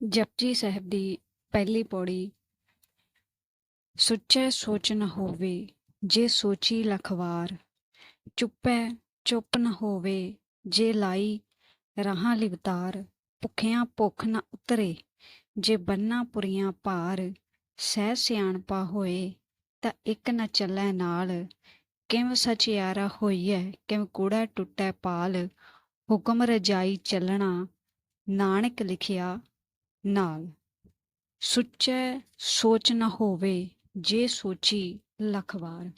ਜਪਜੀ ਸਾਹਿਬ ਦੀ ਪਹਿਲੀ ਪੌੜੀ, ਸੁੱਚੇ ਸੋਚ ਨ ਹੋਵੇ ਜੇ ਸੋਚੀ ਲਖਵਾਰ, ਚੁੱਪੈ ਚੁੱਪ ਨ ਹੋਵੇ ਜੇ ਲਾਈ ਰਾਹਾਂ ਲਿਵਤਾਰ, ਭੁੱਖਿਆਂ ਭੁੱਖ ਨ ਉਤਰੇ ਜੇ ਬੰਨਾ ਪੁਰੀਆਂ ਭਾਰ, ਸਹਿ ਸਿਆਣਪਾ ਹੋਏ ਤਾਂ ਇੱਕ ਨ ਚੱਲੈ ਨਾਲ, ਕਿਵ ਸਚਿਆਰਾ ਹੋਈਐ, ਕਿਵ ਕੂੜਾ ਟੁੱਟੈ ਪਾਲ, ਹੁਕਮ ਰਜਾਈ ਚੱਲਣਾ, ਨਾਨਕ ਲਿਖਿਆ ਨਾਲ। ਸੁੱਚੇ ਸੋਚ ਨਾ ਹੋਵੇ ਜੇ ਸੋਚੀ ਲੱਖ ਵਾਰ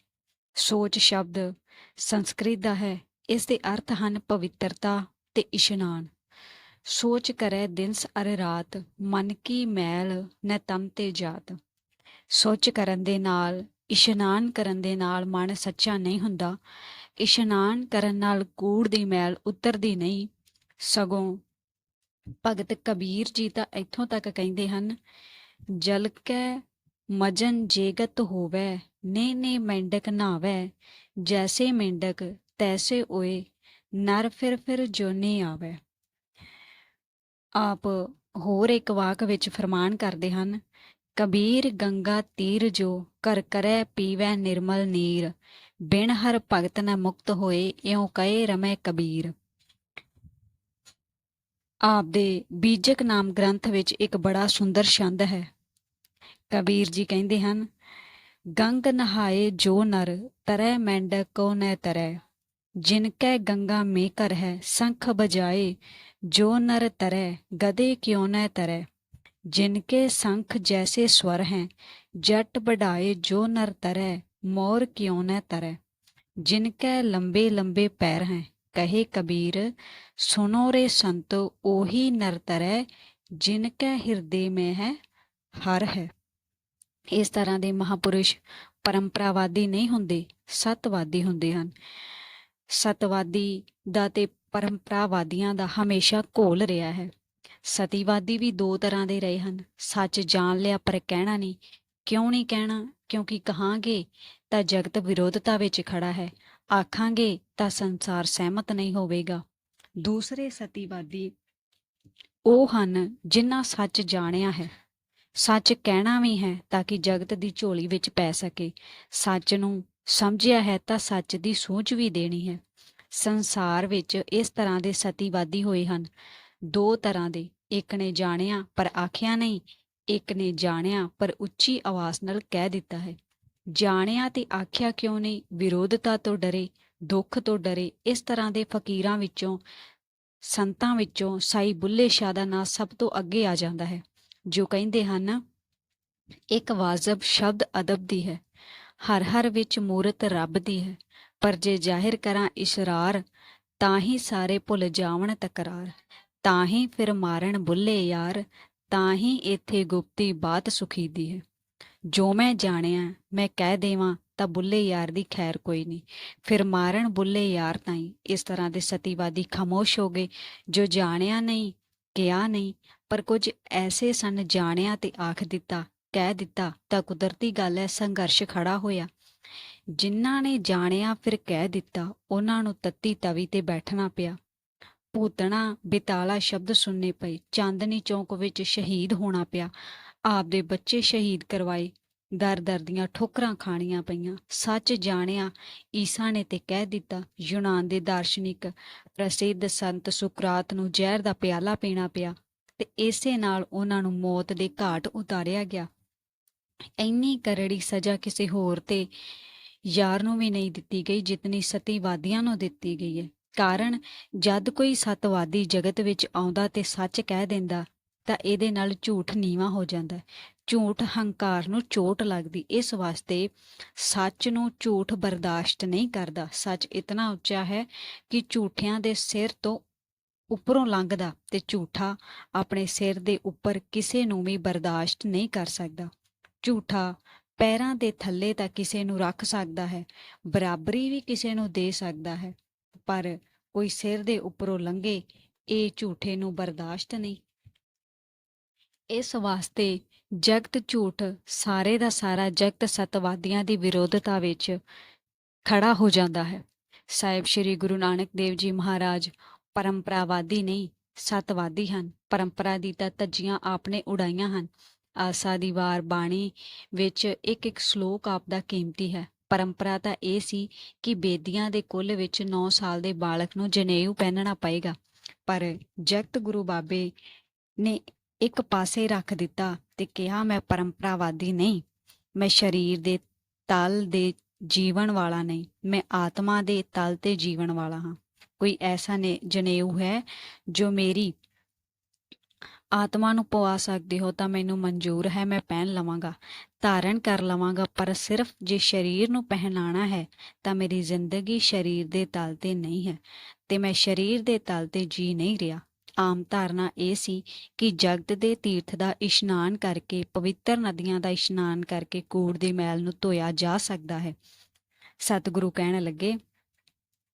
ਸੋਚ ਸ਼ਬਦ ਸੰਸਕ੍ਰਿਤ ਦਾ ਹੈ, ਇਸ ਦੇ ਅਰਥ ਹਨ ਪਵਿੱਤਰਤਾ ਤੇ ਇਸ਼ਨਾਨ। ਸੋਚ ਕਰੈ ਦਿਨਸ ਅਰ ਰਾਤ, ਮਨ ਕੀ ਮੈਲ ਨ ਤਮ ਤੇ ਜਾਤ। ਸੋਚ ਕਰਨ ਦੇ ਨਾਲ, ਇਸ਼ਨਾਨ ਕਰਨ ਦੇ ਨਾਲ ਮਨ ਸੱਚਾ ਨਹੀਂ ਹੁੰਦਾ। ਇਸ਼ਨਾਨ ਕਰਨ ਨਾਲ ਕੂੜ ਦੀ ਮੈਲ ਉਤਰਦੀ ਨਹੀਂ, ਸਗੋਂ ਭਗਤ ਕਬੀਰ ਜੀ ਤਾਂ ਇੱਥੋਂ ਤੱਕ ਕਹਿੰਦੇ ਹਨ ਜਲ ਕੈ, ਮਜਨ ਜੇਗਤ ਹੋਵੇ, ਨੇ ਨੇ ਮੈਂਡਕ ਨਾਵੇ, ਜੈਸੇ ਮੈਂਡਕ ਤੈਸੇ ਓਏ, ਨਰ ਫਿਰ ਫਿਰ ਜੋਨੀ ਆਵੇ। ਆਪ ਹੋਰ ਇੱਕ ਵਾਕ ਵਿੱਚ ਫਰਮਾਨ ਕਰਦੇ ਹਨ, ਕਬੀਰ ਗੰਗਾ ਤੀਰ ਜੋ ਕਰ ਕਰੈ ਪੀਵੈ ਨਿਰਮਲ ਨੀਰ, ਬਿਨ ਹਰ ਭਗਤ ਨ ਮੁਕਤ ਹੋਏ, ਇਉਂ ਕਹੇ ਰਮੈ ਕਬੀਰ। ਆਪਦੇ ਬੀਜਕ ਨਾਮ ਗ੍ਰੰਥ ਵਿੱਚ ਇੱਕ ਬੜਾ ਸੁੰਦਰ ਛੰਦ ਹੈ। ਕਬੀਰ ਜੀ ਕਹਿੰਦੇ ਹਨ, ਗੰਗ ਨਹਾਏ ਜੋ ਨਰ, ਤਰੈ ਮੈਂਡ ਕੋ ਨੈ ਤਰੈ। ਜਿਨ ਕੈ ਗੰਗਾ ਮੇ ਕਰ ਹੈ, ਸੰਖ ਬਜਾਏ ਜੋ ਨਰ ਤਰੈ ਗਦੇ ਕਿਉ ਨੈ ਤਰੈ। ਜਿਨ ਕੇ ਸੰਖ ਜੈਸੇ ਸਵਰ ਹੈ, ਜੱਟ ਬਢਾਏ ਜੋ ਨਰ ਤਰੈ, ਮੋਰ ਕਿਉ ਨੈ ਤਰੈ। ਜਿਨ ਕੈ ਲੰਬੇ ਲੰਬੇ ਪੈਰ ਹੈ ਕਹੇ ਕਬੀਰ ਸੁਨੋ ਰੇ ਸੰਤੋ, ਉਹੀ ਨਰਤਰੈ ਜਿਨ ਕੈ ਹਿਰਦੇ ਮੈਂ ਹੈ, ਹਰ ਹੈ। ਇਸ ਤਰ੍ਹਾਂ ਦੇ ਮਹਾਪੁਰਸ਼ ਪਰੰਪਰਾਵਾਦੀ ਨਹੀਂ ਹੁੰਦੇ, ਸਤਵਾਦੀ ਹੁੰਦੇ ਹਨ। ਸਤਵਾਦੀ ਦਾ ਤੇ ਪਰੰਪਰਾਵਾਦੀਆਂ ਦਾ ਹਮੇਸ਼ਾ ਘੋਲ ਰਿਹਾ ਹੈ। ਸਤੀਵਾਦੀ ਵੀ ਦੋ ਤਰ੍ਹਾਂ ਦੇ ਰਹੇ ਹਨ, ਸੱਚ ਜਾਣ ਲਿਆ ਪਰ ਕਹਿਣਾ ਨਹੀਂ। ਕਿਉਂ ਨਹੀਂ ਕਹਿਣਾ? ਕਿਉਂਕਿ ਕਹਾਂਗੇ ਤਾਂ ਜਗਤ ਵਿਰੋਧਤਾ ਵਿੱਚ ਖੜਾ ਹੈ। ਆਖਾਂਗੇ ਤਾਂ ਸੰਸਾਰ ਸਹਿਮਤ ਨਹੀਂ ਹੋਵੇਗਾ। ਦੂਸਰੇ ਸਤੀਵਾਦੀ, ਉਹ ਹਨ ਜਿਨ੍ਹਾਂ ਸੱਚ ਜਾਣਿਆ ਹੈ। ਸੱਚ ਕਹਿਣਾ ਵੀ ਹੈ ਤਾਂ ਕਿ ਜਗਤ ਦੀ ਝੋਲੀ ਵਿੱਚ ਪੈ ਸਕੇ। ਸੱਚ ਨੂੰ ਸਮਝਿਆ ਹੈ ਤਾਂ ਸੱਚ ਦੀ ਸੋਚ ਵੀ ਦੇਣੀ ਹੈ। ਸੰਸਾਰ ਵਿੱਚ ਇਸ ਤਰ੍ਹਾਂ ਦੇ ਸਤੀਵਾਦੀ ਹੋਏ ਹਨ। ਦੋ ਤਰ੍ਹਾਂ ਦੇ, ਇੱਕ ਨੇ ਜਾਣਿਆ ਪਰ ਆਖਿਆ ਨਹੀਂ, ਇੱਕ ਨੇ ਜਾਣਿਆ ਪਰ ਉੱਚੀ ਆਵਾਜ਼ ਨਾਲ ਕਹਿ ਦਿੱਤਾ ਹੈ। ਜਾਣਿਆ ਤੇ ਆਖਿਆ ਕਿਉਂ ਨਹੀਂ? ਵਿਰੋਧਤਾ ਤੋਂ ਡਰੇ, ਦੁੱਖ ਤੋਂ ਡਰੇ, ਇਸ ਤਰ੍ਹਾਂ ਦੇ ਫਕੀਰਾਂ ਵਿੱਚੋਂ, ਸੰਤਾਂ ਵਿੱਚੋਂ ਸਾਈ ਬੁੱਲੇ ਸ਼ਾਹ ਦਾ ਨਾਂ ਸਭ ਤੋਂ ਅੱਗੇ ਆ ਜਾਂਦਾ ਹੈ। ਜੋ ਕਹਿੰਦੇ ਹਨ, ਇੱਕ ਵਾਜਬ ਸ਼ਬਦ ਅਦਬ ਦੀ ਹੈ, ਹਰ ਹਰ ਵਿੱਚ ਮੂਰਤ ਰੱਬ ਦੀ ਹੈ, ਪਰ ਜੇ ਜ਼ਾਹਿਰ ਕਰਾਂ ਇਸ਼ਰਾਰ, ਤਾਂ ਹੀ ਸਾਰੇ ਭੁੱਲ ਜਾਵਣ ਤਕਰਾਰ, ਤਾਂ ਹੀ ਫਿਰ ਮਾਰਨ ਬੁੱਲੇ ਯਾਰ, ਤਾਂ ਹੀ ਇੱਥੇ ਗੁਪਤੀ ਬਾਤ ਸੁਖੀ ਦੀ ਹੈ। ਜੋ ਮੈਂ ਜਾਣਿਆ, ਮੈਂ ਕਹਿ ਦੇਵਾਂ ਤਾਂ ਬੁੱਲੇ ਯਾਰ ਦੀ ਖੈਰ ਕੋਈ ਨਹੀਂ। ਫਿਰ ਮਾਰਨ ਬੁੱਲੇ ਯਾਰ ਤਾਈ ਇਸ ਤਰ੍ਹਾਂ ਦੇ ਸਤੀਵਾਦੀ ਖਾਮੋਸ਼ ਹੋ ਗਏ, ਜੋ ਜਾਣਿਆ ਨਹੀਂ, ਕਿਹਾ ਨਹੀਂ, ਪਰ ਕੁਝ ਐਸੇ ਸਨ ਜਾਣਿਆ ਤੇ ਆਖ ਦਿੱਤਾ, ਕਹਿ ਦਿੱਤਾ ਤਾਂ ਕੁਦਰਤੀ ਗੱਲ ਹੈ ਸੰਘਰਸ਼ ਖੜਾ ਹੋਇਆ। ਜਿਨ੍ਹਾਂ ਨੇ ਜਾਣਿਆ ਫਿਰ ਕਹਿ ਦਿੱਤਾ, ਉਹਨਾਂ ਨੂੰ ਤੱਤੀ ਤਵੀ ਤੇ ਬੈਠਣਾ ਪਿਆ। ਭੂਤਣਾ ਬਿਤਾਲਾ ਸ਼ਬਦ ਸੁਣਨੇ ਪਏ, ਚਾਂਦਨੀ ਚੌਂਕ ਵਿੱਚ ਸ਼ਹੀਦ ਹੋਣਾ ਪਿਆ। ਆਪ ਦੇ ਬੱਚੇ ਸ਼ਹੀਦ ਕਰਵਾਏ। ਦਰ ਦਰ ਦੀਆਂ ਠੋਕਰਾਂ ਖਾਣੀਆਂ ਪਈਆਂ। ਸੱਚ ਜਾਣਿਆ, ਈਸਾ ਨੇ ਤੇ ਕਹਿ ਦਿੱਤਾ, ਯੂਨਾਨ ਦੇ ਦਾਰਸ਼ਨਿਕ ਪ੍ਰਸਿੱਧ ਸੰਤ ਸੁਕਰਾਤ ਨੂੰ ਜ਼ਹਿਰ ਦਾ ਪਿਆਲਾ ਪੀਣਾ ਪਿਆ ਤੇ ਇਸੇ ਨਾਲ ਉਹਨਾਂ ਨੂੰ ਮੌਤ ਦੇ ਘਾਟ ਉਤਾਰਿਆ ਗਿਆ। ਇੰਨੀ ਕਰੜੀ ਸਜ਼ਾ ਕਿਸੇ ਹੋਰ ਤੇ ਯਾਰ ਨੂੰ ਵੀ ਨਹੀਂ ਦਿੱਤੀ ਗਈ, ਜਿਤਨੀ ਸਤੀਵਾਦੀਆਂ ਨੂੰ ਦਿੱਤੀ ਗਈ ਹੈ। ਕਾਰਨ, ਜਦ ਕੋਈ ਸਤਵਾਦੀ ਜਗਤ ਵਿੱਚ ਆਉਂਦਾ ਤੇ ਸੱਚ ਕਹਿ ਦਿੰਦਾ ਤਾਂ ਇਹਦੇ ਨਾਲ ਝੂਠ ਨੀਵਾ ਹੋ ਜਾਂਦਾ ਹੈ। ਝੂਠ ਹੰਕਾਰ ਨੂੰ ਚੋਟ ਲੱਗਦੀ, ਇਸ ਵਾਸਤੇ ਸੱਚ ਨੂੰ ਝੂਠ ਬਰਦਾਸ਼ਤ ਨਹੀਂ ਕਰਦਾ। ਸੱਚ ਇਤਨਾ ਉੱਚਾ ਹੈ ਕਿ ਝੂਠਿਆਂ ਦੇ ਸਿਰ ਤੋਂ ਉੱਪਰੋਂ ਲੰਘਦਾ ਤੇ ਝੂਠਾ ਆਪਣੇ ਸਿਰ ਦੇ ਉੱਪਰ ਕਿਸੇ ਨੂੰ ਵੀ ਬਰਦਾਸ਼ਤ ਨਹੀਂ ਕਰ ਸਕਦਾ। ਝੂਠਾ ਪੈਰਾਂ ਦੇ ਥੱਲੇ ਤਾਂ ਕਿਸੇ ਨੂੰ ਰੱਖ ਸਕਦਾ ਹੈ, ਬਰਾਬਰੀ ਵੀ ਕਿਸੇ ਨੂੰ ਦੇ ਸਕਦਾ ਹੈ, ਪਰ ਕੋਈ ਸਿਰ ਦੇ ਉੱਪਰੋਂ ਲੰਘੇ, ਇਹ ਝੂਠੇ ਨੂੰ ਬਰਦਾਸ਼ਤ ਨਹੀਂ। ਇਸ ਵਾਸਤੇ ਜਗਤ ਝੂਠ ਸਾਰੇ ਦਾ ਸਾਰਾ ਜਗਤ ਸਤਵਾਦੀਆਂ ਦੀ ਵਿਰੋਧਤਾ ਵਿੱਚ ਖੜਾ ਹੋ ਜਾਂਦਾ ਹੈ। ਸਾਹਿਬ ਸ੍ਰੀ ਗੁਰੂ ਨਾਨਕ ਦੇਵ ਜੀ ਮਹਾਰਾਜ ਪਰੰਪਰਾਵਾਦੀ ਨਹੀਂ, ਸਤਵਾਦੀ ਹਨ। ਪਰੰਪਰਾ ਦੀ ਤਾਂ ਧੱਜੀਆਂ ਆਪਨੇ ਉਡਾਈਆਂ ਹਨ। ਆਸਾ ਦੀ ਵਾਰ ਬਾਣੀ ਵਿੱਚ ਇੱਕ ਇੱਕ ਸ਼ਲੋਕ ਆਪ ਦਾ ਕੀਮਤੀ ਹੈ। ਪਰੰਪਰਾ ਤਾਂ ਇਹ ਸੀ ਕਿ ਬੇਦੀਆਂ ਦੇ ਕੁੱਲ ਵਿੱਚ 9 ਸਾਲ ਦੇ ਬਾਲਕ ਨੂੰ ਜਨੇਊ ਪਹਿਨਣਾ ਪਏਗਾ। ਪਰ ਜਗਤ ਗੁਰੂ ਬਾਬੇ ਨੇ ਇੱਕ ਪਾਸੇ ਰੱਖ ਦਿੱਤਾ ਤੇ ਕਿਹਾ, ਮੈਂ ਪਰੰਪਰਾਵਾਦੀ ਨਹੀਂ। ਮੈਂ ਸਰੀਰ ਦੇ ਤਲ ਦੇ ਜੀਵਨ ਵਾਲਾ ਨਹੀਂ। ਮੈਂ ਆਤਮਾ ਦੇ ਤਲ ਤੇ ਜੀਵਨ ਵਾਲਾ ਹਾਂ। ਕੋਈ ਐਸਾ ਨੇ, ਜਨੇਊ ਹੈ ਜੋ ਮੇਰੀ ਆਤਮਾ ਨੂੰ ਪਵਾ ਸਕਦੇ ਹੋ ਤਾਂ ਮੈਨੂੰ ਮਨਜ਼ੂਰ ਹੈ, ਮੈਂ ਪਹਿਨ ਲਵਾਂਗਾ। ਧਾਰਨ ਕਰ ਲਵਾਂਗਾ, ਪਰ ਸਿਰਫ ਜੇ ਸਰੀਰ ਨੂੰ ਪਹਿਨਾਣਾ ਹੈ ਤਾਂ ਮੇਰੀ ਜ਼ਿੰਦਗੀ ਸਰੀਰ ਦੇ ਤਲ ਤੇ ਨਹੀਂ ਹੈ ਤੇ ਮੈਂ ਸਰੀਰ ਦੇ ਤਲ ਤੇ ਜੀ ਨਹੀਂ ਰਿਹਾ। ਆਮ ਧਾਰਨਾ ਇਹ ਸੀ ਕਿ ਜਗਤ ਦੇ ਤੀਰਥ ਦਾ ਇਸ਼ਨਾਨ ਕਰਕੇ, ਪਵਿੱਤਰ ਨਦੀਆਂ ਦਾ ਇਸ਼ਨਾਨ ਕਰਕੇ ਕੂੜ ਦੇ ਮੈਲ ਨੂੰ ਧੋਇਆ ਜਾ ਸਕਦਾ ਹੈ। ਸਤਿਗੁਰੂ ਕਹਿਣ ਲੱਗੇ,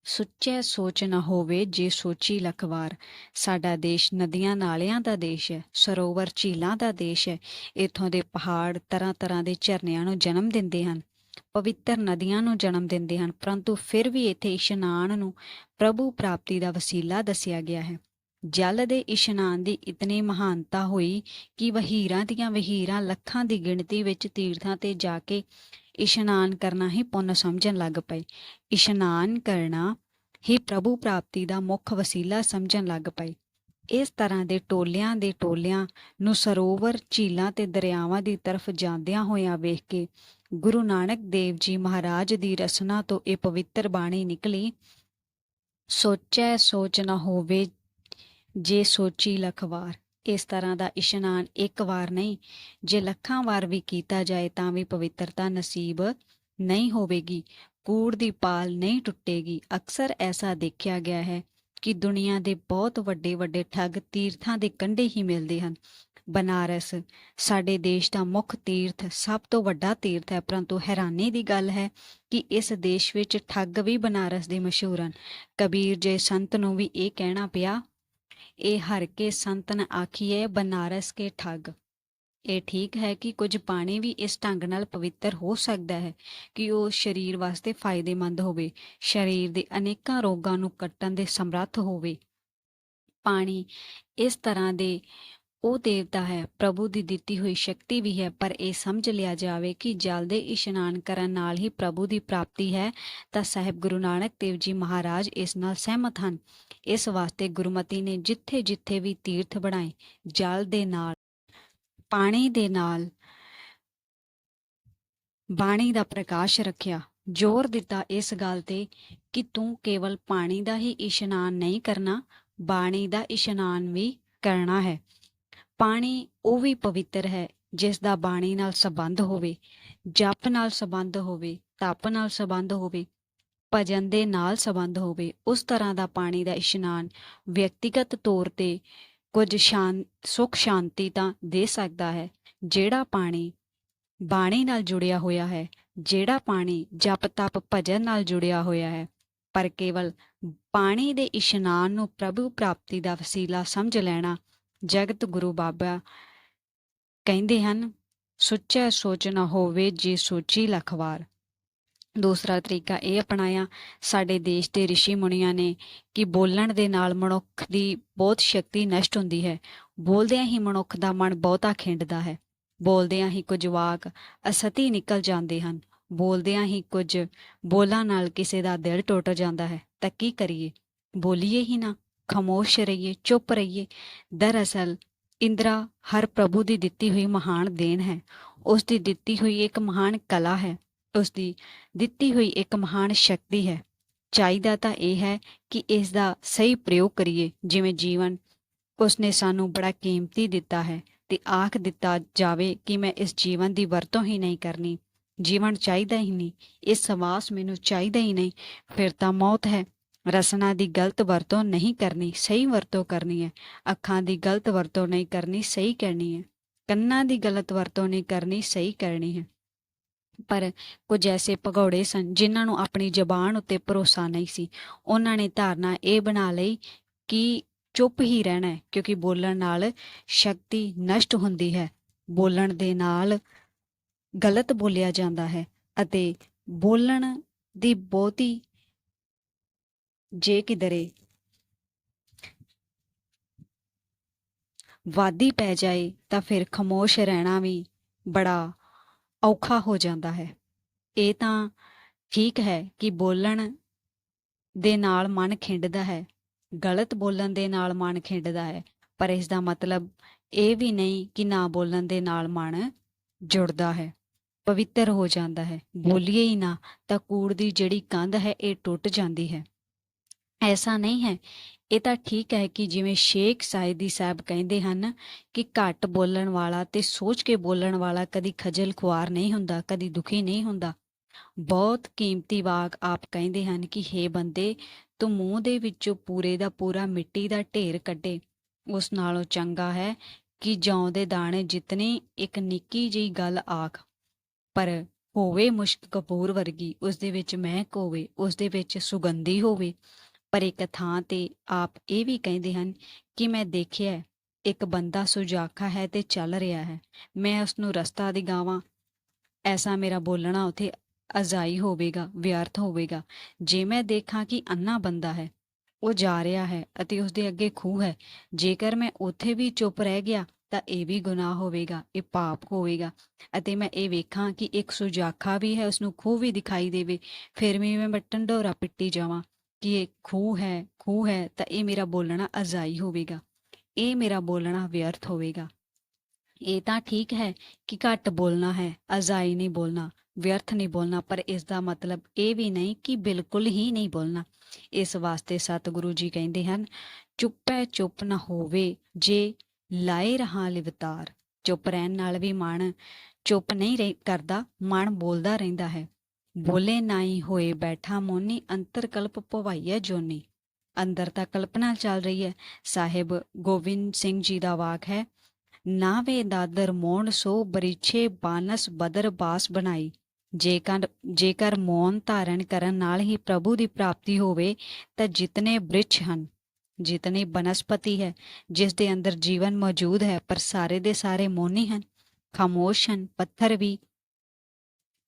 ਸੁੱਚੇ ਸੋਚ ਨਾ ਹੋਵੇ ਜੇ ਸੋਚੀ ਲਖਵਾਰ। ਸਾਡਾ ਦੇਸ਼ ਨਦੀਆਂ ਨਾਲਿਆਂ ਦਾ ਦੇਸ਼ ਹੈ, ਸਰੋਵਰ ਝੀਲਾਂ ਦਾ ਦੇਸ਼ ਹੈ। ਇਥੋਂ ਦੇ ਪਹਾੜ ਤਰ੍ਹਾਂ ਤਰ੍ਹਾਂ ਦੇ ਝਰਨਿਆਂ ਨੂੰ ਜਨਮ ਦਿੰਦੇ ਹਨ, ਪਵਿੱਤਰ ਨਦੀਆਂ ਨੂੰ ਜਨਮ ਦਿੰਦੇ ਹਨ, ਪਰੰਤੂ ਫਿਰ ਵੀ ਇੱਥੇ ਇਸ਼ਨਾਨ ਨੂੰ ਪ੍ਰਭੂ ਪ੍ਰਾਪਤੀ ਦਾ ਵਸੀਲਾ ਦੱਸਿਆ ਗਿਆ ਹੈ। ਜਲ ਦੇ ਇਸ਼ਨਾਨ ਦੀ ਇਤਨੀ ਮਹਾਨਤਾ ਹੋਈ ਕਿ ਵਹੀਰਾਂ ਦੀਆਂ ਵਹੀਰਾਂ ਲੱਖਾਂ ਦੀ ਗਿਣਤੀ ਵਿੱਚ ਤੀਰਥਾਂ ਤੇ ਜਾ ਕੇ ਇਸ਼ਨਾਨ ਕਰਨਾ ਹੀ ਪੁੰਨ ਸਮਝਣ ਲੱਗ ਪਏ। ਇਸ਼ਨਾਨ ਕਰਨਾ ਹੀ ਪ੍ਰਭੂ ਪ੍ਰਾਪਤੀ ਦਾ ਮੁੱਖ ਵਸੀਲਾ ਸਮਝਣ ਲੱਗ ਪਏ। ਇਸ ਤਰ੍ਹਾਂ ਦੇ ਟੋਲਿਆਂ ਦੇ ਟੋਲਿਆਂ ਨੂੰ ਸਰੋਵਰ, ਝੀਲਾਂ ਤੇ ਦਰਿਆਵਾਂ ਦੀ ਤਰਫ ਜਾਂਦਿਆਂ ਹੋਇਆਂ ਵੇਖ ਕੇ ਗੁਰੂ ਨਾਨਕ ਦੇਵ ਜੀ ਮਹਾਰਾਜ ਦੀ ਰਸਨਾ ਤੋਂ ਇਹ ਪਵਿੱਤਰ ਬਾਣੀ ਨਿਕਲੀ, ਸੋਚੈ ਸੋਚ ਨਾ ਹੋਵੇ ਜੇ ਸੋਚੀ ਲੱਖ ਵਾਰ, ਇਸ ਤਰ੍ਹਾਂ ਦਾ ਇਸ਼ਨਾਨ ਇੱਕ ਵਾਰ ਨਹੀਂ, ਜੇ ਲੱਖਾਂ ਵਾਰ ਵੀ ਕੀਤਾ ਜਾਏ ਤਾਂ ਵੀ ਪਵਿੱਤਰਤਾ ਨਸੀਬ ਨਹੀਂ ਹੋਵੇਗੀ, ਕੂੜ ਦੀ ਪਾਲ ਨਹੀਂ ਟੁੱਟੇਗੀ। ਅਕਸਰ ਐਸਾ ਦੇਖਿਆ ਗਿਆ ਹੈ ਕਿ ਦੁਨੀਆ ਦੇ ਬਹੁਤ ਵੱਡੇ ਵੱਡੇ ਠੱਗ ਤੀਰਥਾਂ ਦੇ ਕੰਢੇ ਹੀ ਮਿਲਦੇ ਹਨ। ਬਨਾਰਸ, ਸਾਡੇ ਦੇਸ਼ ਦਾ ਮੁੱਖ ਤੀਰਥ ਸਭ ਤੋਂ ਵੱਡਾ ਤੀਰਥ ਹੈ, ਪਰੰਤੂ ਹੈਰਾਨੀ ਦੀ ਗੱਲ ਹੈ ਕਿ ਇਸ ਦੇਸ਼ ਵਿੱਚ ਠੱਗ ਵੀ ਬਨਾਰਸ ਦੇ ਮਸ਼ਹੂਰ ਹਨ। ਕਬੀਰ ਜੇ ਸੰਤ ਨੂੰ ਵੀ ਇਹ ਕਹਿਣਾ ਪਿਆ ਇਹ ਹਰ ਕੇ ਸੰਤ ਆਖੀਏ ਬਨਾਰਸ ਕੇ ਠੱਗ। ਇਹ ਠੀਕ ਹੈ ਕਿ ਕੁਝ ਪਾਣੀ ਵੀ ਇਸ ਢੰਗ ਨਾਲ ਪਵਿੱਤਰ ਹੋ ਸਕਦਾ ਹੈ ਕਿ ਉਹ ਸਰੀਰ ਵਾਸਤੇ ਫਾਇਦੇਮੰਦ ਹੋਵੇ, ਸਰੀਰ ਦੇ ਅਨੇਕਾਂ ਰੋਗਾਂ ਨੂੰ ਕੱਟਣ ਦੇ ਸਮਰੱਥ ਹੋਵੇ। ਪਾਣੀ ਇਸ ਤਰ੍ਹਾਂ ਦੇ ਉਹ ਦੇਵਤਾ ਹੈ, ਪ੍ਰਭੂ ਦੀ ਦਿੱਤੀ ਹੋਈ ਸ਼ਕਤੀ ਵੀ ਹੈ, ਪਰ ਇਹ ਸਮਝ ਲਿਆ ਜਾਵੇ ਕਿ ਜਲ ਦੇ ਇਸ਼ਨਾਨ ਕਰਨ ਨਾਲ ਹੀ ਪ੍ਰਭੂ ਦੀ ਪ੍ਰਾਪਤੀ ਹੈ, ਤਾਂ ਸਾਹਿਬ ਗੁਰੂ ਨਾਨਕ ਦੇਵ ਜੀ ਮਹਾਰਾਜ ਇਸ ਨਾਲ ਸਹਿਮਤ ਹਨ। ਇਸ ਵਾਸਤੇ ਗੁਰਮਤੀ ਨੇ ਜਿੱਥੇ ਜਿੱਥੇ ਵੀ ਤੀਰਥ ਬਣਾਏ, ਜਲ ਦੇ ਨਾਲ, ਪਾਣੀ ਦੇ ਨਾਲ ਬਾਣੀ ਦਾ ਪ੍ਰਕਾਸ਼ ਰੱਖਿਆ। ਜ਼ੋਰ ਦਿੱਤਾ ਇਸ ਗੱਲ ਤੇ ਕਿ ਤੂੰ ਕੇਵਲ ਪਾਣੀ ਦਾ ਹੀ ਇਸ਼ਨਾਨ ਨਹੀਂ ਕਰਨਾ, ਬਾਣੀ ਦਾ ਇਸ਼ਨਾਨ ਵੀ ਕਰਨਾ ਹੈ। ਪਾਣੀ ਉਹ ਵੀ ਪਵਿੱਤਰ ਹੈ, ਜਿਸ ਦਾ ਬਾਣੀ ਨਾਲ ਸੰਬੰਧ ਹੋਵੇ, ਜਪ ਨਾਲ ਸੰਬੰਧ ਹੋਵੇ, ਤਪ ਨਾਲ ਸੰਬੰਧ ਹੋਵੇ, ਭਜਨ ਦੇ ਨਾਲ ਸੰਬੰਧ ਹੋਵੇ, ਉਸ ਤਰ੍ਹਾਂ ਦਾ ਪਾਣੀ ਦਾ ਇਸ਼ਨਾਨ ਵਿਅਕਤੀਗਤ ਤੌਰ ਤੇ ਕੁਝ ਸ਼ਾਨ ਸੁਖ ਸ਼ਾਂਤੀ ਤਾਂ ਦੇ ਸਕਦਾ ਹੈ, ਜਿਹੜਾ ਪਾਣੀ ਬਾਣੀ ਨਾਲ ਜੁੜਿਆ ਹੋਇਆ ਹੈ, ਜਿਹੜਾ ਪਾਣੀ ਜਪ, ਤਪ, ਭਜਨ ਨਾਲ ਜੁੜਿਆ ਹੋਇਆ ਹੈ, ਪਰ ਕੇਵਲ ਪਾਣੀ ਦੇ ਇਸ਼ਨਾਨ ਨੂੰ ਪ੍ਰਭੂ ਪ੍ਰਾਪਤੀ ਦਾ ਵਸੀਲਾ ਸਮਝ ਲੈਣਾ ਜਗਤ ਗੁਰੂ ਬਾਬਾ ਕਹਿੰਦੇ ਹਨ, ਸੁੱਚਾ ਸੋਚ ਨਾ ਹੋਵੇ ਜੇ ਸੋਚੀ ਲਖਵਾਰ ਦੂਸਰਾ ਤਰੀਕਾ ਇਹ ਅਪਣਾਇਆ ਸਾਡੇ ਦੇਸ਼ ਦੇ ઋષਿ ਮੁਨੀਆਂ ਨੇ ਕਿ ਬੋਲਣ ਦੇ ਨਾਲ ਮਨੁੱਖ ਦੀ ਬਹੁਤ ਸ਼ਕਤੀ ਨਸ਼ਟ ਹੁੰਦੀ ਹੈ। ਬੋਲਦਿਆਂ ਹੀ ਮਨੁੱਖ ਦਾ ਮਨ ਬਹੁਤਾ ਖਿੰਡਦਾ ਹੈ। ਬੋਲਦਿਆਂ ਹੀ ਕੁਝ ਵਾਕ ਅਸਤੀ ਨਿਕਲ ਜਾਂਦੇ ਹਨ। ਬੋਲਦਿਆਂ ਹੀ ਕੁਝ ਬੋਲਾਂ ਨਾਲ ਕਿਸੇ ਦਾ ਦਿਲ ਟੁੱਟ ਜਾਂਦਾ ਹੈ। ਤਾਂ ਕੀ ਕਰੀਏ? ਬੋਲੀਏ ਹੀ ਨਾ। ਖਾਮੋਸ਼ ਰਹੀਏ, ਚੁੱਪ ਰਹੀਏ, ਦਰਅਸਲ ਇੰਦਰਾ ਹਰ ਪ੍ਰਭੂ ਦੀ ਦਿੱਤੀ ਹੋਈ ਮਹਾਨ ਦੇਣ ਹੈ। ਉਸ ਦੀ ਦਿੱਤੀ ਹੋਈ ਇੱਕ ਮਹਾਨ ਕਲਾ ਹੈ। ਉਸ ਦੀ ਦਿੱਤੀ ਹੋਈ ਇੱਕ ਮਹਾਨ ਸ਼ਕਤੀ ਹੈ। ਚਾਹੀਦਾ ਤਾਂ ਇਹ ਹੈ ਕਿ ਇਸ ਦਾ ਸਹੀ ਪ੍ਰਯੋਗ ਕਰੀਏ। ਜਿਵੇਂ ਜੀਵਨ ਉਸਨੇ ਸਾਨੂੰ ਬੜਾ ਕੀਮਤੀ ਦਿੱਤਾ ਹੈ ਤੇ ਆਖ ਦਿੱਤਾ ਜਾਵੇ ਕਿ ਮੈਂ ਇਸ ਜੀਵਨ ਦੀ ਵਰਤੋਂ ਹੀ ਨਹੀਂ ਕਰਨੀ। ਜੀਵਨ ਚਾਹੀਦਾ ਹੀ ਨਹੀਂ। ਇਸ ਸਵਾਸ ਮੈਨੂੰ ਚਾਹੀਦਾ ਹੀ ਨਹੀਂ। ਫਿਰ ਤਾਂ ਮੌਤ ਹੈ। ਰਸਨਾ ਦੀ ਗਲਤ ਵਰਤੋਂ ਨਹੀਂ ਕਰਨੀ, ਸਹੀ ਵਰਤੋਂ ਕਰਨੀ ਹੈ। ਅੱਖਾਂ ਦੀ ਗਲਤ ਵਰਤੋਂ ਨਹੀਂ ਕਰਨੀ, ਸਹੀ ਕਰਨੀ ਹੈ। ਕੰਨਾਂ ਦੀ ਗਲਤ ਵਰਤੋਂ ਨਹੀਂ ਕਰਨੀ, ਸਹੀ ਕਰਨੀ ਹੈ। ਪਰ ਕੁਝ ਐਸੇ ਭਗੌੜੇ ਸਨ ਜਿਨ੍ਹਾਂ ਨੂੰ ਆਪਣੀ ਜ਼ਬਾਨ ਉੱਤੇ ਭਰੋਸਾ ਨਹੀਂ ਸੀ। ਉਹਨਾਂ ਨੇ ਧਾਰਨਾ ਇਹ ਬਣਾ ਲਈ ਕਿ ਚੁੱਪ ਹੀ ਰਹਿਣਾ ਹੈ, ਕਿਉਂਕਿ ਬੋਲਣ ਨਾਲ ਸ਼ਕਤੀ ਨਸ਼ਟ ਹੁੰਦੀ ਹੈ। ਬੋਲਣ ਦੇ ਨਾਲ ਗਲਤ ਬੋਲਿਆ ਜਾਂਦਾ ਹੈ ਅਤੇ ਬੋਲਣ ਦੀ ਬਹੁਤੀ ਜੇ ਕਿਦਰੇ ਵਾਦੀ ਪੈ ਜਾਏ ਤਾਂ ਫਿਰ ਖਮੋਸ਼ ਰਹਿਣਾ ਵੀ ਬੜਾ ਔਖਾ ਹੋ ਜਾਂਦਾ ਹੈ। ਇਹ ਤਾਂ ਠੀਕ ਹੈ ਕਿ ਬੋਲਣ ਦੇ ਨਾਲ ਮਨ ਖਿੰਡਦਾ ਹੈ ਗਲਤ ਬੋਲਣ ਦੇ ਨਾਲ ਮਨ ਖਿੰਡਦਾ ਹੈ ਪਰ ਇਸ ਦਾ ਮਤਲਬ ਇਹ ਵੀ ਨਹੀਂ ਕਿ ਨਾ ਬੋਲਣ ਦੇ ਨਾਲ ਮਨ ਜੁੜਦਾ ਹੈ ਪਵਿੱਤਰ ਹੋ ਜਾਂਦਾ ਹੈ। ਬੋਲੀਏ ਹੀ ਨਾ ਤਾਂ ਕੂੜ ਦੀ ਜਿਹੜੀ ਕੰਧ ਹੈ ਇਹ ਟੁੱਟ ਜਾਂਦੀ ਹੈ। ਐਸਾ ਨਹੀਂ ਹੈ। ਇਹ ਤਾਂ ਠੀਕ ਹੈ ਕਿ ਜਿਵੇਂ ਸ਼ੇਖ ਸਾਇਦੀ ਸਾਹਿਬ ਕਹਿੰਦੇ ਹਨ ਕਿ ਘੱਟ ਬੋਲਣ ਵਾਲਾ ਤੇ ਸੋਚ ਕੇ ਬੋਲਣ ਵਾਲਾ ਕਦੀ ਖਜਲ ਖੁਆਰ ਨਹੀਂ ਹੁੰਦਾ, ਕਦੀ ਦੁਖੀ ਨਹੀਂ ਹੁੰਦਾ। ਬਹੁਤ ਕੀਮਤੀ ਵਾਕ ਆਪ ਕਹਿੰਦੇ ਹਨ ਕਿ हे ਬੰਦੇ, ਤੂੰ ਮੂੰਹ ਦੇ ਵਿੱਚੋਂ ਪੂਰੇ ਦਾ ਪੂਰਾ ਮਿੱਟੀ ਦਾ ਢੇਰ ਕੱਢੇ। ਉਸ ਨਾਲੋਂ ਚੰਗਾ ਹੈ ਕਿ ਜੌਂ ਦੇ ਦਾਣੇ ਜਿਤਨੀ ਇੱਕ ਨਿੱਕੀ ਜਿਹੀ ਗੱਲ ਆਖ। ਪਰ ਹੋਵੇ ਮੁਸ਼ਕ ਕਪੂਰ ਵਰਗੀ, ਉਸ ਦੇ ਵਿੱਚ ਮਹਿਕ ਹੋਵੇ, ਉਸ ਦੇ ਵਿੱਚ ਸੁਗੰਧੀ ਹੋਵੇ ਪਰ ਇੱਕ ਥਾਂ ਤੇ ਆਪ ਇਹ ਵੀ ਕਹਿੰਦੇ ਹਨ ਕਿ ਮੈਂ ਦੇਖਿਆ ਇੱਕ ਬੰਦਾ ਸੁਜਾਖਾ ਹੈ ਤੇ ਚੱਲ ਰਿਹਾ ਹੈ। ਮੈਂ ਉਸ ਨੂੰ ਰਸਤਾ ਦਿਖਾਵਾਂ। ਐਸਾ ਮੇਰਾ ਬੋਲਣਾ ਉਥੇ ਅਜ਼ਾਈ ਹੋਵੇਗਾ, ਵਿਅਰਥ ਹੋਵੇਗਾ। ਜੇ ਮੈਂ ਦੇਖਾਂ ਕਿ ਅੰਨਾ ਬੰਦਾ ਹੈ, ਉਹ ਜਾ ਰਿਹਾ ਹੈ ਅਤੇ ਉਸ ਦੇ ਅੱਗੇ ਖੂਹ ਹੈ, ਜੇਕਰ ਮੈਂ ਉੱਥੇ ਵੀ ਚੁੱਪ ਰਹਿ ਗਿਆ ਤਾਂ ਇਹ ਵੀ ਗੁਨਾਹ ਹੋਵੇਗਾ, ਇਹ ਪਾਪ ਹੋਵੇਗਾ ਅਤੇ ਮੈਂ ਇਹ ਵੇਖਾਂ ਕਿ ਇੱਕ ਸੁਜਾਖਾ ਵੀ ਹੈ ਉਸ ਨੂੰ ਖੂਹ ਵੀ ਦਿਖਾਈ ਦੇਵੇ, ਫਿਰ ਵੀ ਮੈਂ ਟੰਡੋਰਾ ਪਿੱਟੀ ਜਾਵਾਂ। ਕਿ ਇਹ ਖੂਹ ਹੈ ਖੂਹ ਹੈ, ਤਾਂ ਇਹ ਮੇਰਾ ਬੋਲਣਾ ਅਜ਼ਾਈ ਹੋਵੇਗਾ। ਇਹ ਮੇਰਾ ਬੋਲਣਾ ਵਿਅਰਥ ਹੋਵੇਗਾ। ਇਹ ਤਾਂ ਠੀਕ ਹੈ ਕਿ ਘੱਟ ਬੋਲਣਾ ਹੈ, ਅਜ਼ਾਈ ਨਹੀਂ ਬੋਲਣਾ, ਵਿਅਰਥ ਨਹੀਂ ਬੋਲਣਾ, ਪਰ ਇਸ ਦਾ ਮਤਲਬ ਇਹ ਵੀ ਨਹੀਂ ਕਿ ਬਿਲਕੁਲ ਹੀ ਨਹੀਂ ਬੋਲਣਾ। ਇਸ ਵਾਸਤੇ ਸਤਿਗੁਰੂ ਜੀ ਕਹਿੰਦੇ ਹਨ, ਚੁੱਪੈ ਚੁੱਪ ਨਾ ਹੋਵੇ, ਜੇ ਲਾਏ ਰਹਾ ਲਿਵਤਾਰ। ਚੁੱਪ ਰਹਿਣ ਨਾਲ ਵੀ ਮਨ ਚੁੱਪ ਨਹੀਂ ਰਹਿ ਕਰਦਾ, ਮਨ ਬੋਲਦਾ ਰਹਿੰਦਾ ਹੈ। ਬੋਲੇ ਨਾਈ ਹੋਏ ਬੈਠਾ ਮੋਨੀ, ਅੰਤਰ ਕਲਪ ਭਵਾਈਐ ਜੋਨੀ। ਅੰਦਰ ਤਾਂ ਕਲਪਨਾ ਚੱਲ ਰਹੀ ਹੈ ਸਾਹਿਬ ਗੋਬਿੰਦ ਸਿੰਘ ਜੀ ਦਾ ਵਾਕ ਹੈ ਨਾਵੇ ਦਾਦਰ ਮੋਣ ਸੋ ਬਰੀਛੇ ਬਾਨਸ ਬਦਰ ਬਾਸ ਬਣਾਈ। ਜੇਕਰ ਜੇਕਰ ਮੌਨ ਧਾਰਨ ਕਰਨ ਨਾਲ ਹੀ ਪ੍ਰਭੂ ਦੀ ਪ੍ਰਾਪਤੀ ਹੋਵੇ, ਤਾਂ ਜਿਤਨੇ ਬ੍ਰਿਛ ਹਨ। ਜਿਤਨੇ ਬਨਸਪਤੀ ਹੈ, ਜਿਸ ਦੇ ਅੰਦਰ ਜੀਵਨ ਮੌਜੂਦ ਹੈ, ਪਰ ਸਾਰੇ ਦੇ ਸਾਰੇ ਮੋਨੀ ਹਨ। ਖਾਮੋਸ਼ ਹਨ, ਪੱਥਰ ਵੀ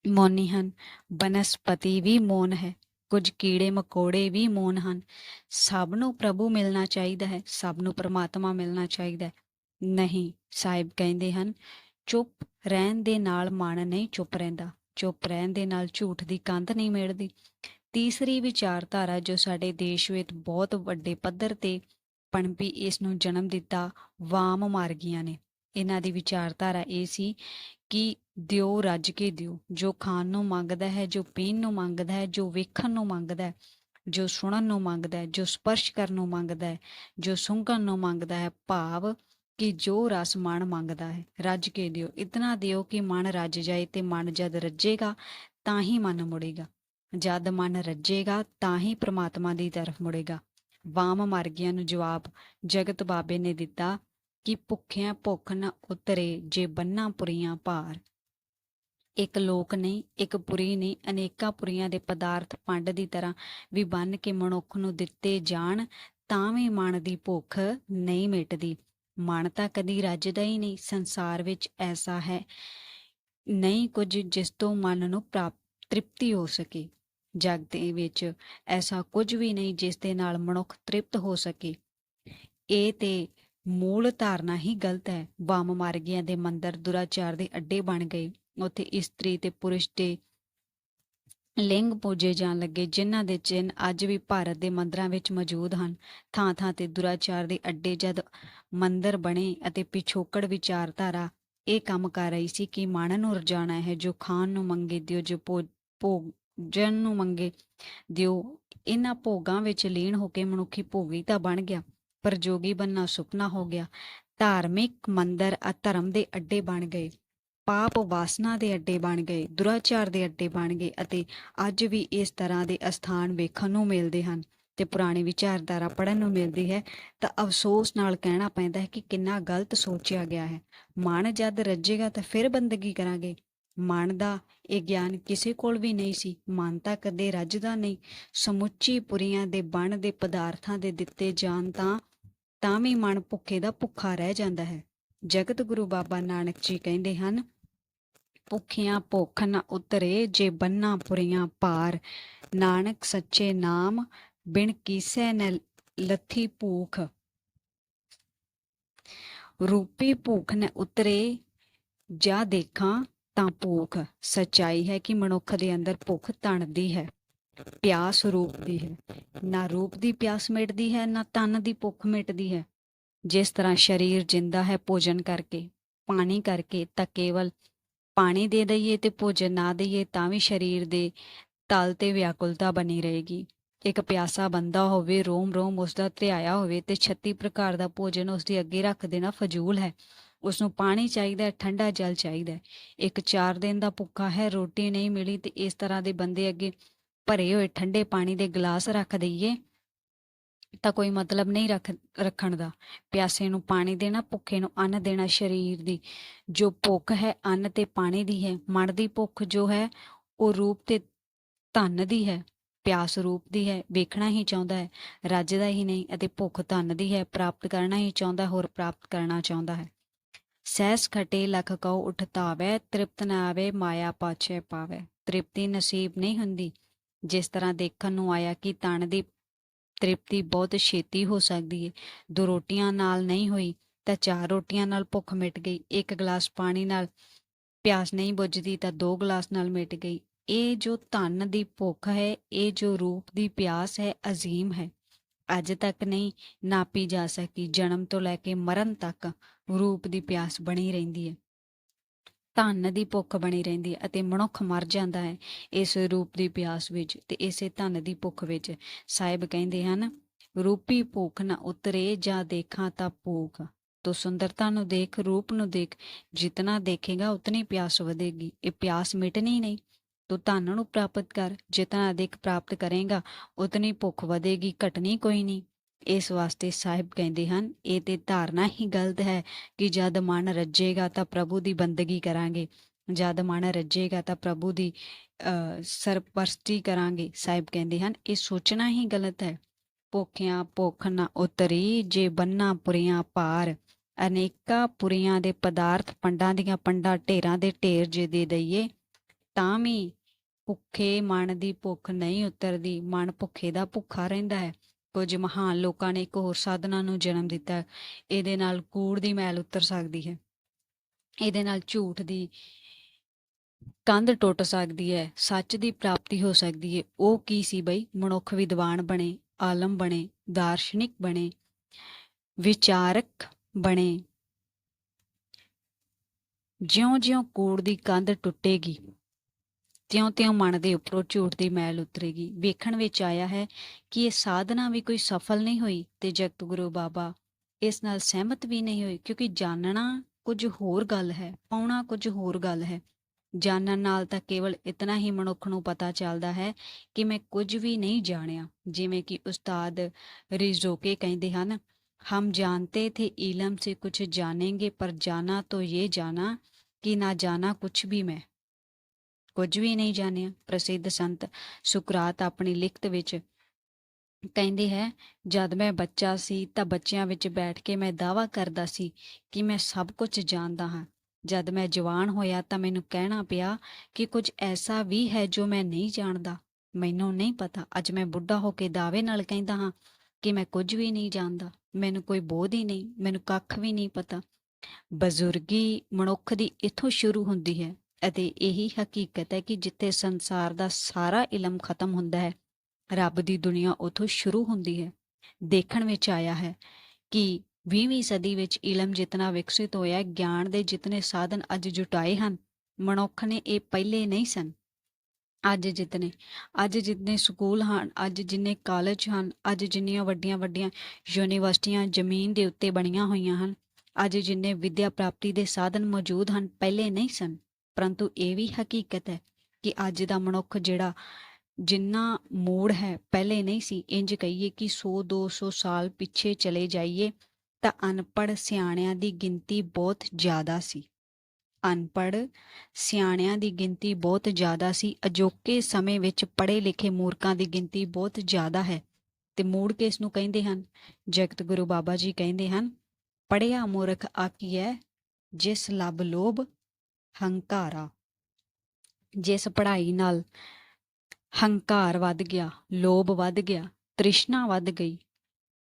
ਮੌਨੀ ਹਨ। ਬਨਸਪਤੀ ਵੀ ਮੌਨ ਹੈ, ਕੁਝ ਕੀੜੇ ਮਕੌੜੇ ਵੀ ਮੌਨ ਹਨ। ਸਭ ਨੂੰ ਪ੍ਰਭੂ ਮਿਲਣਾ ਚਾਹੀਦਾ ਹੈ, ਸਭ ਨੂੰ ਪਰਮਾਤਮਾ ਮਿਲਣਾ ਚਾਹੀਦਾ ਹੈ। ਨਹੀਂ, ਸਾਹਿਬ ਕਹਿੰਦੇ ਹਨ, ਚੁੱਪ ਰਹਿਣ ਦੇ ਨਾਲ ਮਨ ਨਹੀਂ ਚੁੱਪ ਰਹਿੰਦਾ, ਚੁੱਪ ਰਹਿਣ ਦੇ ਨਾਲ ਝੂਠ ਦੀ ਕੰਧ ਨਹੀਂ ਮਿਲਦੀ ਤੀਸਰੀ ਵਿਚਾਰਧਾਰਾ ਜੋ ਸਾਡੇ ਦੇਸ਼ ਵਿੱਚ ਬਹੁਤ ਵੱਡੇ ਪੱਧਰ ਤੇ ਪਣਪੀ ਇਸ ਨੂੰ ਜਨਮ ਦਿੱਤਾ, ਵਾਮ ਮਾਰਗੀਆਂ ਨੇ। ਇਹਨਾਂ ਦੀ ਵਿਚਾਰਧਾਰਾ ਇਹ ਸੀ ਕਿ ਦਿਓ, ਰੱਜ ਕੇ ਦਿਓ। ਜੋ ਖਾਣ ਨੂੰ ਮੰਗਦਾ ਹੈ, ਜੋ ਪੀਣ ਨੂੰ ਮੰਗਦਾ ਹੈ, ਜੋ ਵੇਖਣ ਨੂੰ ਮੰਗਦਾ ਹੈ, ਜੋ ਸੁਣਨ ਨੂੰ ਮੰਗਦਾ ਹੈ, ਜੋ ਸਪਰਸ਼ ਕਰਨ ਨੂੰ ਮੰਗਦਾ ਹੈ, ਜੋ ਸੁੰਘਣ ਨੂੰ ਮੰਗਦਾ ਹੈ, ਭਾਵ ਕਿ ਜੋ ਰਸ ਮਨ ਮੰਗਦਾ ਹੈ, ਰੱਜ ਕੇ ਦਿਓ। ਇਤਨਾ ਦਿਓ ਕਿ ਮਨ ਰੱਜ ਜਾਏ ਤੇ ਮਨ ਜਦ ਰੱਜੇਗਾ, ਤਾਂ ਹੀ ਮਨ ਮੁੜੇਗਾ। ਜਦ ਮਨ ਰੱਜੇਗਾ, ਤਾਂ ਹੀ ਪ੍ਰਮਾਤਮਾ ਦੀ ਤਰਫ ਮੁੜੇਗਾ। ਵਾਮ ਮਰ ਨੂੰ ਜਵਾਬ ਜਗਤ ਬਾਬੇ ਨੇ ਦਿੱਤਾ ਕਿ ਭੁੱਖਿਆਂ ਭੁੱਖ ਨਾ ਉਤਰੇ ਜੇ ਬੰਨਾ ਪੁਰੀਆਂ ਭਾਰ। ਇੱਕ ਲੋਕ ਨਹੀਂ, ਇੱਕ ਪੁਰੀ ਨਹੀਂ, ਅਨੇਕਾਂ ਪੁਰੀਆਂ ਦੇ ਪਦਾਰਥ ਪੰਡ ਦੀ ਤਰ੍ਹਾਂ ਵੀ ਬੰਨ ਕੇ ਮਨੁੱਖ ਨੂੰ ਦਿੱਤੇ ਜਾਣ, ਤਾਂ ਵੀ ਮਨ ਦੀ ਭੁੱਖ ਨਹੀਂ ਮਿਟਦੀ। ਮਨ ਤਾਂ ਕਦੀ ਰੱਜਦਾ ਹੀ ਨਹੀਂ, ਸੰਸਾਰ ਵਿੱਚ ਐਸਾ ਹੈ ਨਹੀਂ ਕੁਝ ਜਿਸ ਤੋਂ ਮਨ ਨੂੰ ਪ੍ਰਾਪਤ ਤ੍ਰਿਪਤੀ ਹੋ ਸਕੇ। ਜਗ ਦੇ ਵਿੱਚ ਐਸਾ ਕੁਝ ਵੀ ਨਹੀਂ ਜਿਸ ਦੇ ਨਾਲ ਮਨੁੱਖ ਤ੍ਰਿਪਤ ਹੋ ਸਕੇ। ਇਹ ਤੇ ਮੂਲ ਧਾਰਨਾ ਹੀ ਗਲਤ ਹੈ। ਬੰਮ ਮਾਰਗੀਆਂ ਦੇ ਮੰਦਰ ਦੁਰਾਚਾਰ ਦੇ ਅੱਡੇ ਬਣ ਗਏ। ਉੱਥੇ ਇਸਤਰੀ ਤੇ ਪੁਰਸ਼ ਦੇ ਲਿੰਗ ਪੂਜੇ ਜਾਣ ਲੱਗੇ, ਜਿਨ੍ਹਾਂ ਦੇ ਚਿੰਨ ਅੱਜ ਵੀ ਭਾਰਤ ਦੇ ਮੰਦਰਾਂ ਵਿੱਚ ਮੌਜੂਦ ਹਨ। ਥਾਂ ਥਾਂ ਤੇ ਦੁਰਾਚਾਰ ਦੇ ਅੱਡੇ ਜਦ ਮੰਦਰ ਬਣੇ ਅਤੇ ਪਿਛੋਕੜ ਵਿਚਾਰਧਾਰਾ ਇਹ ਕੰਮ ਕਰ ਰਹੀ ਸੀ ਕਿ ਮਨ ਨੂੰ ਰਜਾਣਾ ਹੈ, ਜੋ ਖਾਣ ਨੂੰ ਮੰਗੇ ਦਿਓ, ਜੋ ਭੋ- ਭੋਜਨ ਨੂੰ ਮੰਗੇ ਦਿਓ, ਇਹਨਾਂ ਭੋਗਾਂ ਵਿੱਚ ਲੀਨ ਹੋ ਕੇ ਮਨੁੱਖੀ ਭੋਗੀ ਤਾਂ ਬਣ ਗਿਆ ਪਰ ਜੋਗੀ ਬੰਨਾ ਸੁਪਨਾ ਹੋ ਗਿਆ। ਧਾਰਮਿਕ ਮੰਦਰ ਅਧਰਮ ਦੇ ਅੱਡੇ ਬਣ ਗਏ। ਪਾਪ ਵਾਸਨਾ ਦੇ ਅੱਡੇ ਬਣ ਗਏ, ਦੁਰਾਚਾਰ ਦੇ ਅੱਡੇ ਬਣ ਗਏ ਅਤੇ ਅੱਜ ਵੀ ਇਸ ਤਰ੍ਹਾਂ ਦੇ ਅਸਥਾਨ ਵੇਖਣ ਨੂੰ ਮਿਲਦੇ ਹਨ ਤੇ ਪੁਰਾਣੀ ਵਿਚਾਰਧਾਰਾ ਪੜਨ ਨੂੰ ਮਿਲਦੀ ਹੈ, ਤਾਂ ਅਫਸੋਸ ਨਾਲ ਕਹਿਣਾ ਪੈਂਦਾ ਹੈ ਕਿ ਕਿੰਨਾ ਗਲਤ ਸੋਚਿਆ ਗਿਆ ਹੈ। ਮਨ ਜਦ ਰੱਜੇਗਾ ਤਾਂ ਫਿਰ ਬੰਦਗੀ ਕਰਾਂਗੇ। ਮਨ ਦਾ ਇਹ ਗਿਆਨ ਕਿਸੇ ਕੋਲ ਵੀ ਨਹੀਂ ਸੀ, ਮਨ ਤਾਂ ਕਦੇ ਰੱਜਦਾ ਨਹੀਂ। ਸਮੁੱਚੀ ਪੁਰੀਆਂ ਦੇ ਬਣ ਦੇ ਪਦਾਰਥਾਂ ਦੇ ਦਿੱਤੇ ਜਾਣ ਤਾਂ ਤਾਂ ਵੀ ਮਨ ਭੁੱਖੇ ਦਾ ਭੁੱਖਾ ਰਹਿ ਜਾਂਦਾ ਹੈ। ਜਗਤ ਗੁਰੂ ਬਾਬਾ ਨਾਨਕ ਜੀ ਕਹਿੰਦੇ ਹਨ, ਭੁੱਖਿਆਂ ਭੁੱਖ ਨ ਉਤਰੇ ਜੇ ਬੰਨਾ ਪੁਰੀਆਂ ਭਾਰ ਨਾਨਕ ਸੱਚੇ ਨਾਮ, ਬਿਨ ਕੀਸੈ ਨ ਲੱਥੀ ਭੂਖ। ਰੂਪੀ ਭੂਖ ਨ ਉਤਰੇ, ਜਾਂ ਦੇਖਾਂ ਤਾਂ ਭੂਖ। ਸਚਾਈ ਹੈ ਕਿ ਮਨੁੱਖ ਦੇ ਅੰਦਰ ਭੁੱਖ ਤਣਦੀ ਹੈ, ਪਿਆਸ ਰੂਪ ਦੀ ਹੈ। ਨਾ ਰੂਪ ਦੀ ਪਿਆਸ ਮਿਟਦੀ ਹੈ, ਨਾ ਤਨ ਦੀ ਭੁੱਖ ਮਿਟਦੀ ਹੈ। ਜਿਸ ਤਰ੍ਹਾਂ ਸਰੀਰ ਜਿੰਦਾ ਹੈ ਭੋਜਨ ਕਰਕੇ, ਪਾਣੀ ਕਰਕੇ, ਤਾਂ ਕੇਵਲ ਪਾਣੀ ਦੇ ਦਈਏ ਤੇ ਭੋਜਨ ਨਾ ਦਈਏ ਤਾਂ ਵੀ ਸਰੀਰ ਦੇ ਤਲ ਤੇ ਵਿਆਕੁਲਤਾ ਬਣੀ ਰਹੇਗੀ। ਇੱਕ ਪਿਆਸਾ ਬੰਦਾ ਹੋਵੇ ਰੋਮ ਰੋਮ ਉਸ ਦਾ ਧਿਆਇਆ ਹੋਵੇ ਤੇ 36 ਪ੍ਰਕਾਰ ਦਾ ਭੋਜਨ ਉਸ ਦੇ ਅੱਗੇ ਰੱਖ ਦੇਣਾ ਫਜ਼ੂਲ ਹੈ। ਉਸ ਨੂੰ ਪਾਣੀ ਚਾਹੀਦਾ ਹੈ, ਠੰਡਾ ਜਲ ਚਾਹੀਦਾ ਹੈ। ਇੱਕ 4 ਦਿਨ ਦਾ ਭੁੱਖਾ ਹੈ, ਰੋਟੀ ਨਹੀਂ ਮਿਲੀ ਤੇ ਇਸ ਤਰ੍ਹਾਂ ਦੇ ਬੰਦੇ ਅੱਗੇ ਭਰੇ ਹੋਏ ਠੰਡੇ ਪਾਣੀ ਦੇ ਗਲਾਸ ਰੱਖ ਦਈਏ। ਤਾਂ ਕੋਈ ਮਤਲਬ ਨਹੀਂ ਰੱਖ, ਰੱਖਣ ਦਾ। ਪਿਆਸੇ ਨੂੰ ਪਾਣੀ ਦੇਣਾ, ਭੁੱਖੇ ਨੂੰ ਅੰਨ ਦੇਣਾ ਸਰੀਰ ਦੀ। ਜੋ ਭੁੱਖ ਹੈ, ਅੰਨ ਤੇ ਪਾਣੀ ਦੀ ਹੈ। ਮਨ ਦੀ ਭੁੱਖ ਜੋ ਹੈ, ਉਹ ਰੂਪ ਤੇ ਧਨ ਦੀ ਹੈ। ਪਿਆਸ ਰੂਪ ਦੀ ਹੈ, ਵੇਖਣਾ ਹੀ ਚਾਹੁੰਦਾ ਹੈ ਰੱਜ ਦਾ ਹੀ ਨਹੀਂ ਅਤੇ ਭੁੱਖ ਧਨ ਦੀ ਹੈ, ਪ੍ਰਾਪਤ ਕਰਨਾ ਹੀ ਚਾਹੁੰਦਾ, ਹੋਰ ਪ੍ਰਾਪਤ ਕਰਨਾ ਚਾਹੁੰਦਾ ਹੈ। ਸਹਿਸ ਖਟੇ, ਲਖ ਕਉ ਉਠਤਾਵੇ ਤ੍ਰਿਪਤ ਨਾ ਆਵੇ, ਮਾਇਆ ਪਾਛੇ ਪਾਵੇ। ਤ੍ਰਿਪਤੀ ਨਸੀਬ ਨਹੀਂ ਹੁੰਦੀ। ਜਿਸ ਤਰ੍ਹਾਂ ਦੇਖਣ ਨੂੰ ਆਇਆ ਕਿ ਤਣ ਦੀ ਤ੍ਰਿਪਤੀ ਬਹੁਤ ਛੇਤੀ ਹੋ ਸਕਦੀ ਹੈ ਦੋ ਰੋਟੀਆਂ ਨਾਲ ਨਹੀਂ ਹੋਈ ਤਾਂ ਚਾਰ ਰੋਟੀਆਂ ਨਾਲ ਭੁੱਖ ਮਿਟ ਗਈ। ਇੱਕ ਗਲਾਸ ਪਾਣੀ ਨਾਲ ਪਿਆਸ ਨਹੀਂ ਬੁੱਝਦੀ ਤਾਂ ਦੋ ਗਲਾਸ ਨਾਲ ਮਿਟ ਗਈ। ਇਹ ਜੋ ਧਨ ਦੀ ਭੁੱਖ ਹੈ, ਇਹ ਜੋ ਰੂਪ ਦੀ ਪਿਆਸ ਹੈ, ਅਜ਼ੀਮ ਹੈ। ਅੱਜ ਤੱਕ ਨਹੀਂ ਨਾਪੀ ਜਾ ਸਕੀ। ਜਨਮ ਤੋਂ ਲੈ ਕੇ ਮਰਨ ਤੱਕ ਰੂਪ ਦੀ ਪਿਆਸ ਬਣੀ ਰਹਿੰਦੀ ਹੈ। ਧਨ ਦੀ ਭੁੱਖ ਬਣੀ ਰਹਿੰਦੀ ਹੈ ਅਤੇ ਮਨੁੱਖ ਮਰ ਜਾਂਦਾ ਹੈ ਇਸ ਰੂਪ ਦੀ ਪਿਆਸ ਵਿੱਚ ਤੇ ਇਸੇ ਧਨ ਦੀ ਭੁੱਖ ਵਿੱਚ। ਸਾਹਿਬ ਕਹਿੰਦੇ ਹਨ, ਰੂਪੀ ਭੁੱਖ ਨਾ ਉਤਰੇ ਜਾਂ ਦੇਖਾਂ ਤਾਂ ਭੁੱਖ। ਤੋ ਸੁੰਦਰਤਾ ਨੂੰ ਦੇਖ, ਰੂਪ ਨੂੰ ਦੇਖ, ਜਿਤਨਾ ਦੇਖੇਗਾ ਉਤਨੀ ਪਿਆਸ ਵਧੇਗੀ। ਇਹ ਪਿਆਸ ਮਿਟਣੀ ਨਹੀਂ। ਤੋ ਧਨ ਨੂੰ ਪ੍ਰਾਪਤ ਕਰ, ਜਿਤਨਾ ਅਧਿਕ ਪ੍ਰਾਪਤ ਕਰੇਗਾ, ਉਤਨੀ ਭੁੱਖ ਵਧੇਗੀ, ਘਟਣੀ ਕੋਈ ਨਹੀਂ। ਇਸ ਵਾਸਤੇ ਸਾਹਿਬ ਕਹਿੰਦੇ ਹਨ ਇਹ ਤੇ ਧਾਰਨਾ ਹੀ ਗਲਤ ਹੈ ਕਿ ਜਦ ਮਨ ਰੱਜੇਗਾ ਤਾਂ ਪ੍ਰਭੂ ਦੀ ਬੰਦਗੀ ਕਰਾਂਗੇ। ਜਦ ਮਨ ਰੱਜੇਗਾ ਤਾਂ ਪ੍ਰਭੂ ਦੀ ਅ, ਸਰਪਰਸਤੀ ਕਰਾਂਗੇ ਸਾਹਿਬ ਕਹਿੰਦੇ ਹਨ। ਇਹ ਸੋਚਣਾ ਹੀ ਗਲਤ ਹੈ। ਭੁੱਖਿਆਂ ਭੁੱਖ ਨਾ ਉਤਰੀ ਜੇ ਬੰਨਾ ਪੁਰੀਆਂ ਭਾਰ ਅਨੇਕਾਂ ਪੁਰੀਆਂ ਦੇ ਪਦਾਰਥ ਪੰਡਾਂ ਦੀਆਂ ਪੰਡਾਂ ਢੇਰਾਂ ਦੇ ਢੇਰ ਜੇ ਦੇ ਦਈਏ ਤਾਂ ਵੀ ਭੁੱਖੇ ਮਨ ਦੀ ਭੁੱਖ ਨਹੀਂ ਉਤਰਦੀ। ਮਨ ਭੁੱਖੇ ਦਾ ਭੁੱਖਾ ਰਹਿੰਦਾ ਹੈ। ਕੁਝ ਮਹਾਨ ਲੋਕਾਂ ਨੇ ਇੱਕ ਹੋਰ ਸਾਧਨਾ ਨੂੰ ਜਨਮ ਦਿੱਤਾ। ਇਹਦੇ ਨਾਲ ਕੂੜ ਦੀ ਮੈਲ ਉਤਰ ਸਕਦੀ ਹੈ। ਇਹਦੇ ਨਾਲ ਝੂਠ ਦੀ ਕੰਧ ਟੁੱਟ ਸਕਦੀ ਹੈ। ਸੱਚ ਦੀ ਪ੍ਰਾਪਤੀ ਹੋ ਸਕਦੀ ਹੈ। ਉਹ ਕੀ ਸੀ ਬਈ? ਮਨੁੱਖ ਵਿਦਵਾਨ ਬਣੇ, ਆਲਮ ਬਣੇ, ਦਾਰਸ਼ਨਿਕ ਬਣੇ, ਵਿਚਾਰਕ ਬਣੇ। ਜਿਉਂ-ਜਿਉਂ ਕੂੜ ਦੀ ਕੰਧ ਟੁੱਟੇਗੀ ਤਿਉਂ-ਤਿਉਂ ਮਨ ਦੇ ਉੱਪਰੋਂ ਝੂਠ ਦੀ ਮੈਲ ਉਤਰੇਗੀ। ਵੇਖਣ ਵਿੱਚ ਆਇਆ ਹੈ ਕਿ ਇਹ ਸਾਧਨਾ ਵੀ ਕੋਈ ਸਫਲ ਨਹੀਂ ਹੋਈ ਤੇ ਜਗਤ ਗੁਰੂ ਬਾਬਾ ਇਸ ਨਾਲ ਸਹਿਮਤ ਵੀ ਨਹੀਂ ਹੋਏ ਕਿਉਂਕਿ ਜਾਣਨਾ ਕੁਝ ਹੋਰ ਗੱਲ ਹੈ, ਪਾਉਣਾ ਕੁਝ ਹੋਰ ਗੱਲ ਹੈ। ਜਾਣਨ ਨਾਲ ਤਾਂ ਕੇਵਲ ਇਤਨਾ ਹੀ ਮਨੁੱਖ ਨੂੰ ਪਤਾ ਚੱਲਦਾ ਹੈ ਕਿ ਮੈਂ ਕੁਝ ਵੀ ਨਹੀਂ ਜਾਣਿਆ, ਜਿਵੇਂ ਕਿ ਉਸਤਾਦ ਰਿਜ਼ੋਕੇ ਕਹਿੰਦੇ ਹਨ, ਹਮ ਜਾਣਤੇ ਥੇ ਇਲਮ ਸੇ ਕੁਝ ਜਾਣेंगे ਪਰ ਜਾਣਾ ਤੋ ਇਹ ਜਾਣਾ ਕਿ ਨਾ ਜਾਣਾ ਕੁਝ ਵੀ ਮੈਂ। ਕੁਝ ਵੀ ਨਹੀਂ ਜਾਣਿਆ। ਪ੍ਰਸਿੱਧ ਸੰਤ ਸੁਕਰਾਤ ਆਪਣੀ ਲਿਖਤ ਵਿੱਚ ਕਹਿੰਦੇ ਹੈ, ਜਦ ਮੈਂ ਬੱਚਾ ਸੀ ਤਾਂ ਬੱਚਿਆਂ ਵਿੱਚ ਬੈਠ ਕੇ ਮੈਂ ਦਾਵਾ ਕਰਦਾ ਸੀ ਕਿ ਮੈਂ ਸਭ ਕੁਝ ਜਾਣਦਾ ਹਾਂ। ਜਦ ਮੈਂ ਜਵਾਨ ਹੋਇਆ ਤਾਂ ਮੈਨੂੰ ਕਹਿਣਾ ਪਿਆ ਕਿ ਕੁਝ ਐਸਾ ਵੀ ਹੈ ਜੋ ਮੈਂ ਨਹੀਂ ਜਾਣਦਾ। ਮੈਨੂੰ ਨਹੀਂ ਪਤਾ। ਅੱਜ ਮੈਂ ਬੁੱਢਾ ਹੋ ਕੇ ਦਾਅਵੇ ਨਾਲ ਕਹਿੰਦਾ ਹਾਂ ਕਿ ਮੈਂ ਕੁਝ ਵੀ ਨਹੀਂ ਜਾਣਦਾ। ਮੈਨੂੰ ਕੋਈ ਬੋਧ ਹੀ ਨਹੀਂ। ਮੈਨੂੰ ਕੱਖ ਵੀ ਨਹੀਂ ਪਤਾ। ਬਜ਼ੁਰਗੀ ਮਨੁੱਖ ਦੀ ਇੱਥੋਂ ਸ਼ੁਰੂ ਹੁੰਦੀ ਹੈ। ਅਤੇ ਇਹੀ ਹਕੀਕਤ ਹੈ ਕਿ ਜਿੱਥੇ ਸੰਸਾਰ ਦਾ ਸਾਰਾ ਇਲਮ ਖਤਮ ਹੁੰਦਾ ਹੈ, ਰੱਬ ਦੀ ਦੁਨੀਆ ਉਥੋਂ ਸ਼ੁਰੂ ਹੁੰਦੀ ਹੈ, ਦੇਖਣ ਵਿੱਚ ਆਇਆ ਹੈ ਕਿ 20ਵੀਂ ਸਦੀ ਵਿੱਚ ਇਲਮ ਜਿਤਨਾ ਵਿਕਸਿਤ ਹੋਇਆ ਗਿਆਨ ਦੇ ਜਿਤਨੇ ਸਾਧਨ ਅੱਜ ਜੁਟਾਏ ਹਨ, ਮਨੁੱਖ ਨੇ ਇਹ ਪਹਿਲੇ ਨਹੀਂ ਸਨ। ਅੱਜ ਜਿਤਨੇ ਅੱਜ ਜਿਤਨੇ ਸਕੂਲ ਹਨ, ਅੱਜ ਜਿੰਨੇ ਕਾਲਜ ਹਨ, ਅੱਜ ਜਿੰਨੀਆਂ ਵੱਡੀਆਂ ਵੱਡੀਆਂ ਯੂਨੀਵਰਸਿਟੀਆਂ ਜ਼ਮੀਨ ਦੇ ਉੱਤੇ ਬਣੀਆਂ ਹੋਈਆਂ ਹਨ, ਅੱਜ ਜਿੰਨੇ ਵਿਦਿਆ ਪ੍ਰਾਪਤੀ ਦੇ ਸਾਧਨ ਮੌਜੂਦ ਹਨ, ਪਹਿਲੇ ਨਹੀਂ ਸਨ। ਪਰੰਤੂ ਇਹ ਵੀ ਹਕੀਕਤ ਹੈ ਕਿ ਅੱਜ ਦਾ ਮਨੁੱਖ ਜਿਹੜਾ ਜਿੰਨਾ ਮੂੜ ਹੈ, ਪਹਿਲੇ ਨਹੀਂ ਸੀ ਇੰਜ ਕਹੀਏ ਕਿ 100 200 ਸਾਲ ਪਿੱਛੇ ਚਲੇ ਜਾਈਏ, ਤਾਂ ਅਨਪੜ੍ਹ ਸਿਆਣਿਆਂ ਦੀ ਗਿਣਤੀ ਬਹੁਤ ਜ਼ਿਆਦਾ ਸੀ। ਅਨਪੜ੍ਹ ਸਿਆਣਿਆਂ ਦੀ ਗਿਣਤੀ ਬਹੁਤ ਜ਼ਿਆਦਾ ਸੀ, ਅਜੋਕੇ ਸਮੇਂ ਵਿੱਚ ਪੜ੍ਹੇ ਲਿਖੇ ਮੂਰਖਾਂ ਦੀ ਗਿਣਤੀ ਬਹੁਤ ਜ਼ਿਆਦਾ ਹੈ। ਤੇ ਮੂੜ ਕੇ ਇਸ ਨੂੰ ਕਹਿੰਦੇ ਹਨ? ਜਗਤ ਗੁਰੂ ਬਾਬਾ ਜੀ ਕਹਿੰਦੇ ਹਨ ਪੜਿਆ ਮੂਰਖ ਆਕੀਐ ਜਿਸ ਲਬ ਲੋਭ ਹੰਕਾਰਾ। ਜਿਸ ਪੜ੍ਹਾਈ ਨਾਲ ਹੰਕਾਰ ਵੱਧ ਗਿਆ, ਲੋਭ ਵੱਧ ਗਿਆ, ਤ੍ਰਿਸ਼ਨਾ ਵੱਧ ਗਈ,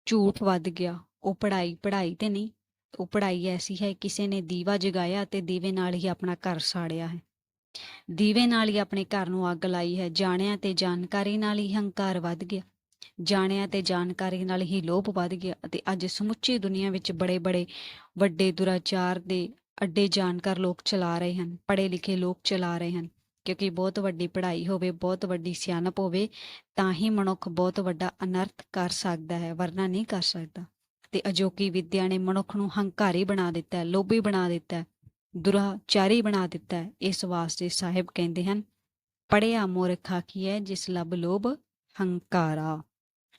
ਝੂਠ ਵੱਧ ਗਿਆ, ਉਹ ਪੜ੍ਹਾਈ ਪੜ੍ਹਾਈ ਤੇ ਨਹੀਂ, ਉਹ ਪੜ੍ਹਾਈ ਐਸੀ ਹੈ, ਕਿਸੇ ਨੇ ਦੀਵਾ ਜਗਾਇਆ ਤੇ ਦੀਵੇ ਨਾਲ ਹੀ ਆਪਣਾ ਘਰ ਸਾੜਿਆ ਹੈ। ਦੀਵੇ ਨਾਲ ਹੀ ਆਪਣੇ ਘਰ ਨੂੰ ਅੱਗ ਲਾਈ ਹੈ, ਜਾਣਿਆ ਤੇ ਜਾਣਕਾਰੀ ਨਾਲ ਹੀ ਹੰਕਾਰ ਵੱਧ ਗਿਆ, ਜਾਣਿਆ ਤੇ ਜਾਣਕਾਰੀ ਨਾਲ ਹੀ ਲੋਭ ਵੱਧ ਗਿਆ ਅਤੇ ਅੱਜ ਸਮੁੱਚੀ ਦੁਨੀਆ ਵਿੱਚ ਬੜੇ ਬੜੇ ਵੱਡੇ ਦੁਰਾਚਾਰ ਦੇ ਅੱਡੇ ਜਾਣਕਾਰ ਲੋਕ ਚਲਾ ਰਹੇ ਹਨ, ਪੜ੍ਹੇ ਲਿਖੇ ਲੋਕ ਚਲਾ ਰਹੇ ਹਨ, ਕਿਉਂਕਿ ਬਹੁਤ ਵੱਡੀ ਪੜ੍ਹਾਈ ਹੋਵੇ, ਬਹੁਤ ਵੱਡੀ ਸਿਆਣਪ ਹੋਵੇ, ਤਾਂ ਹੀ ਮਨੁੱਖ ਬਹੁਤ ਵੱਡਾ ਅਨਰਥ ਕਰ ਸਕਦਾ ਹੈ, ਵਰਨਾ ਨਹੀਂ ਕਰ ਸਕਦਾ। ਤੇ ਅਜੋਕੀ ਵਿਦਿਆ ਨੇ ਮਨੁੱਖ ਨੂੰ ਹੰਕਾਰੀ ਬਣਾ ਦਿੱਤਾ ਹੈ, ਲੋਭੀ ਬਣਾ ਦਿੱਤਾ ਹੈ, ਦੁਰਾਚਾਰੀ ਬਣਾ ਦਿੱਤਾ ਹੈ, ਇਸ ਵਾਸਤੇ ਸਾਹਿਬ ਕਹਿੰਦੇ ਹਨ ਪੜਿਆ ਮੂਰਖਾ ਕੀ ਹੈ, ਜਿਸ ਲਬ ਲੋਭ ਹੰਕਾਰਾ।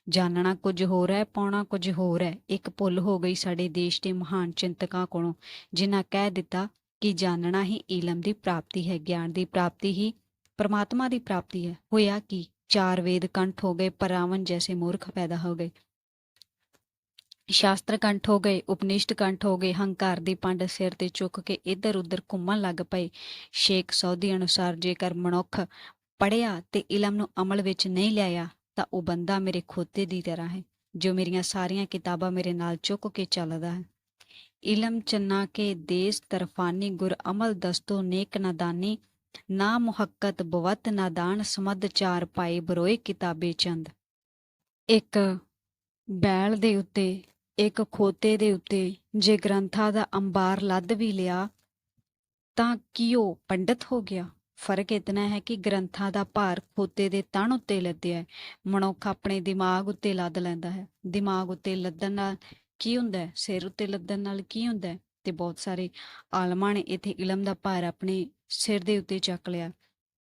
ਜਾਣਨਾ ਕੁਝ ਹੋਰ ਹੈ, ਪਾਉਣਾ ਕੁਝ ਹੋਰ ਹੈ। ਇੱਕ ਭੁੱਲ ਹੋ ਗਈ ਸਾਡੇ ਦੇਸ਼ ਦੇ ਮਹਾਨ ਚਿੰਤਕਾਂ ਕੋਲੋਂ, ਜਿਨ੍ਹਾਂ ਕਹਿ ਦਿੱਤਾ ਕਿ ਜਾਣਨਾ ਹੀ ਇਲਮ ਦੀ ਪ੍ਰਾਪਤੀ ਹੈ, ਗਿਆਨ ਦੀ ਪ੍ਰਾਪਤੀ ਹੀ ਪਰਮਾਤਮਾ ਦੀ ਪ੍ਰਾਪਤੀ ਹੈ। ਹੋਇਆ ਕਿ? ਚਾਰ ਵੇਦ ਕੰਠ ਹੋ ਗਏ ਪਰਾਵਨ ਜੈਸੇ ਮੂਰਖ ਪੈਦਾ ਹੋ ਗਏ। ਸ਼ਾਸਤਰ ਕੰਠ ਹੋ ਗਏ ਉਪਨਿਸ਼ਦ ਕੰਠ ਹੋ ਗਏ, ਹੰਕਾਰ ਦੀ ਪੰਡ ਸਿਰ ਤੇ ਚੁੱਕ ਕੇ ਇੱਧਰ ਉੱਧਰ ਘੁੰਮਣ ਲੱਗ ਪਏ। ਸ਼ੇਖ ਸੌਦੀ ਅਨੁਸਾਰ ਜੇਕਰ ਮਨੁੱਖ ਪੜਿਆ ਤੇ ਇਲਮ ਨੂੰ ਅਮਲ ਵਿੱਚ ਨਹੀਂ ਲਿਆਇਆ ਤਾਂ ਉਹ ਬੰਦਾ ਮੇਰੇ ਖੋਤੇ ਦੀ ਤਰ੍ਹਾਂ ਹੈ, ਜੋ ਮੇਰੀਆਂ ਸਾਰੀਆਂ ਕਿਤਾਬਾਂ ਮੇਰੇ ਨਾਲ ਚੁੱਕ ਕੇ ਚੱਲਦਾ ਹੈ। ਇਲਮ ਚੰਨਾ ਕੇ ਦੇਸ ਤਰਫਾਨੀ ਗੁਰ ਅਮਲ ਦਸਤੋ ਨੇਕ ਨਦਾਨੀ ਨਾ ਮੁਹੱਕਤ ਬਵਤ ਨਾਦਾਨ ਸਮਦ ਚਾਰ ਪਾਏ ਬਰੋਏ ਕਿਤਾਬੇ ਚੰਦ। ਇੱਕ ਬੈਲ ਦੇ ਉੱਤੇ, ਇੱਕ ਖੋਤੇ ਦੇ ਉੱਤੇ ਜੇ ਗ੍ਰੰਥਾਂ ਦਾ ਅੰਬਾਰ ਲੱਦ ਵੀ ਲਿਆ, ਤਾਂ ਕੀ ਉਹ ਪੰਡਤ ਹੋ ਗਿਆ? ਫ਼ਰਕ ਇਤਨਾ ਹੈ ਕਿ ਗ੍ਰੰਥਾਂ ਦਾ ਭਾਰ ਖੋਤੇ ਦੇ ਤਣ ਉੱਤੇ ਲੱਦਿਆ ਹੈ। ਮਨੁੱਖ ਆਪਣੇ ਦਿਮਾਗ ਉੱਤੇ ਲੱਦ ਲੈਂਦਾ ਹੈ। ਦਿਮਾਗ ਉੱਤੇ ਲੱਦਣ ਨਾਲ ਕੀ ਹੁੰਦਾ ਹੈ? ਸਿਰ ਉੱਤੇ ਲੱਦਣ ਨਾਲ ਕੀ ਹੁੰਦਾ ਹੈ? ਤੇ ਬਹੁਤ ਸਾਰੇ ਆਲਮਾਂ ਨੇ ਇੱਥੇ ਇਲਮ ਦਾ ਭਾਰ ਆਪਣੇ ਸਿਰ ਦੇ ਉੱਤੇ ਚੱਕ ਲਿਆ।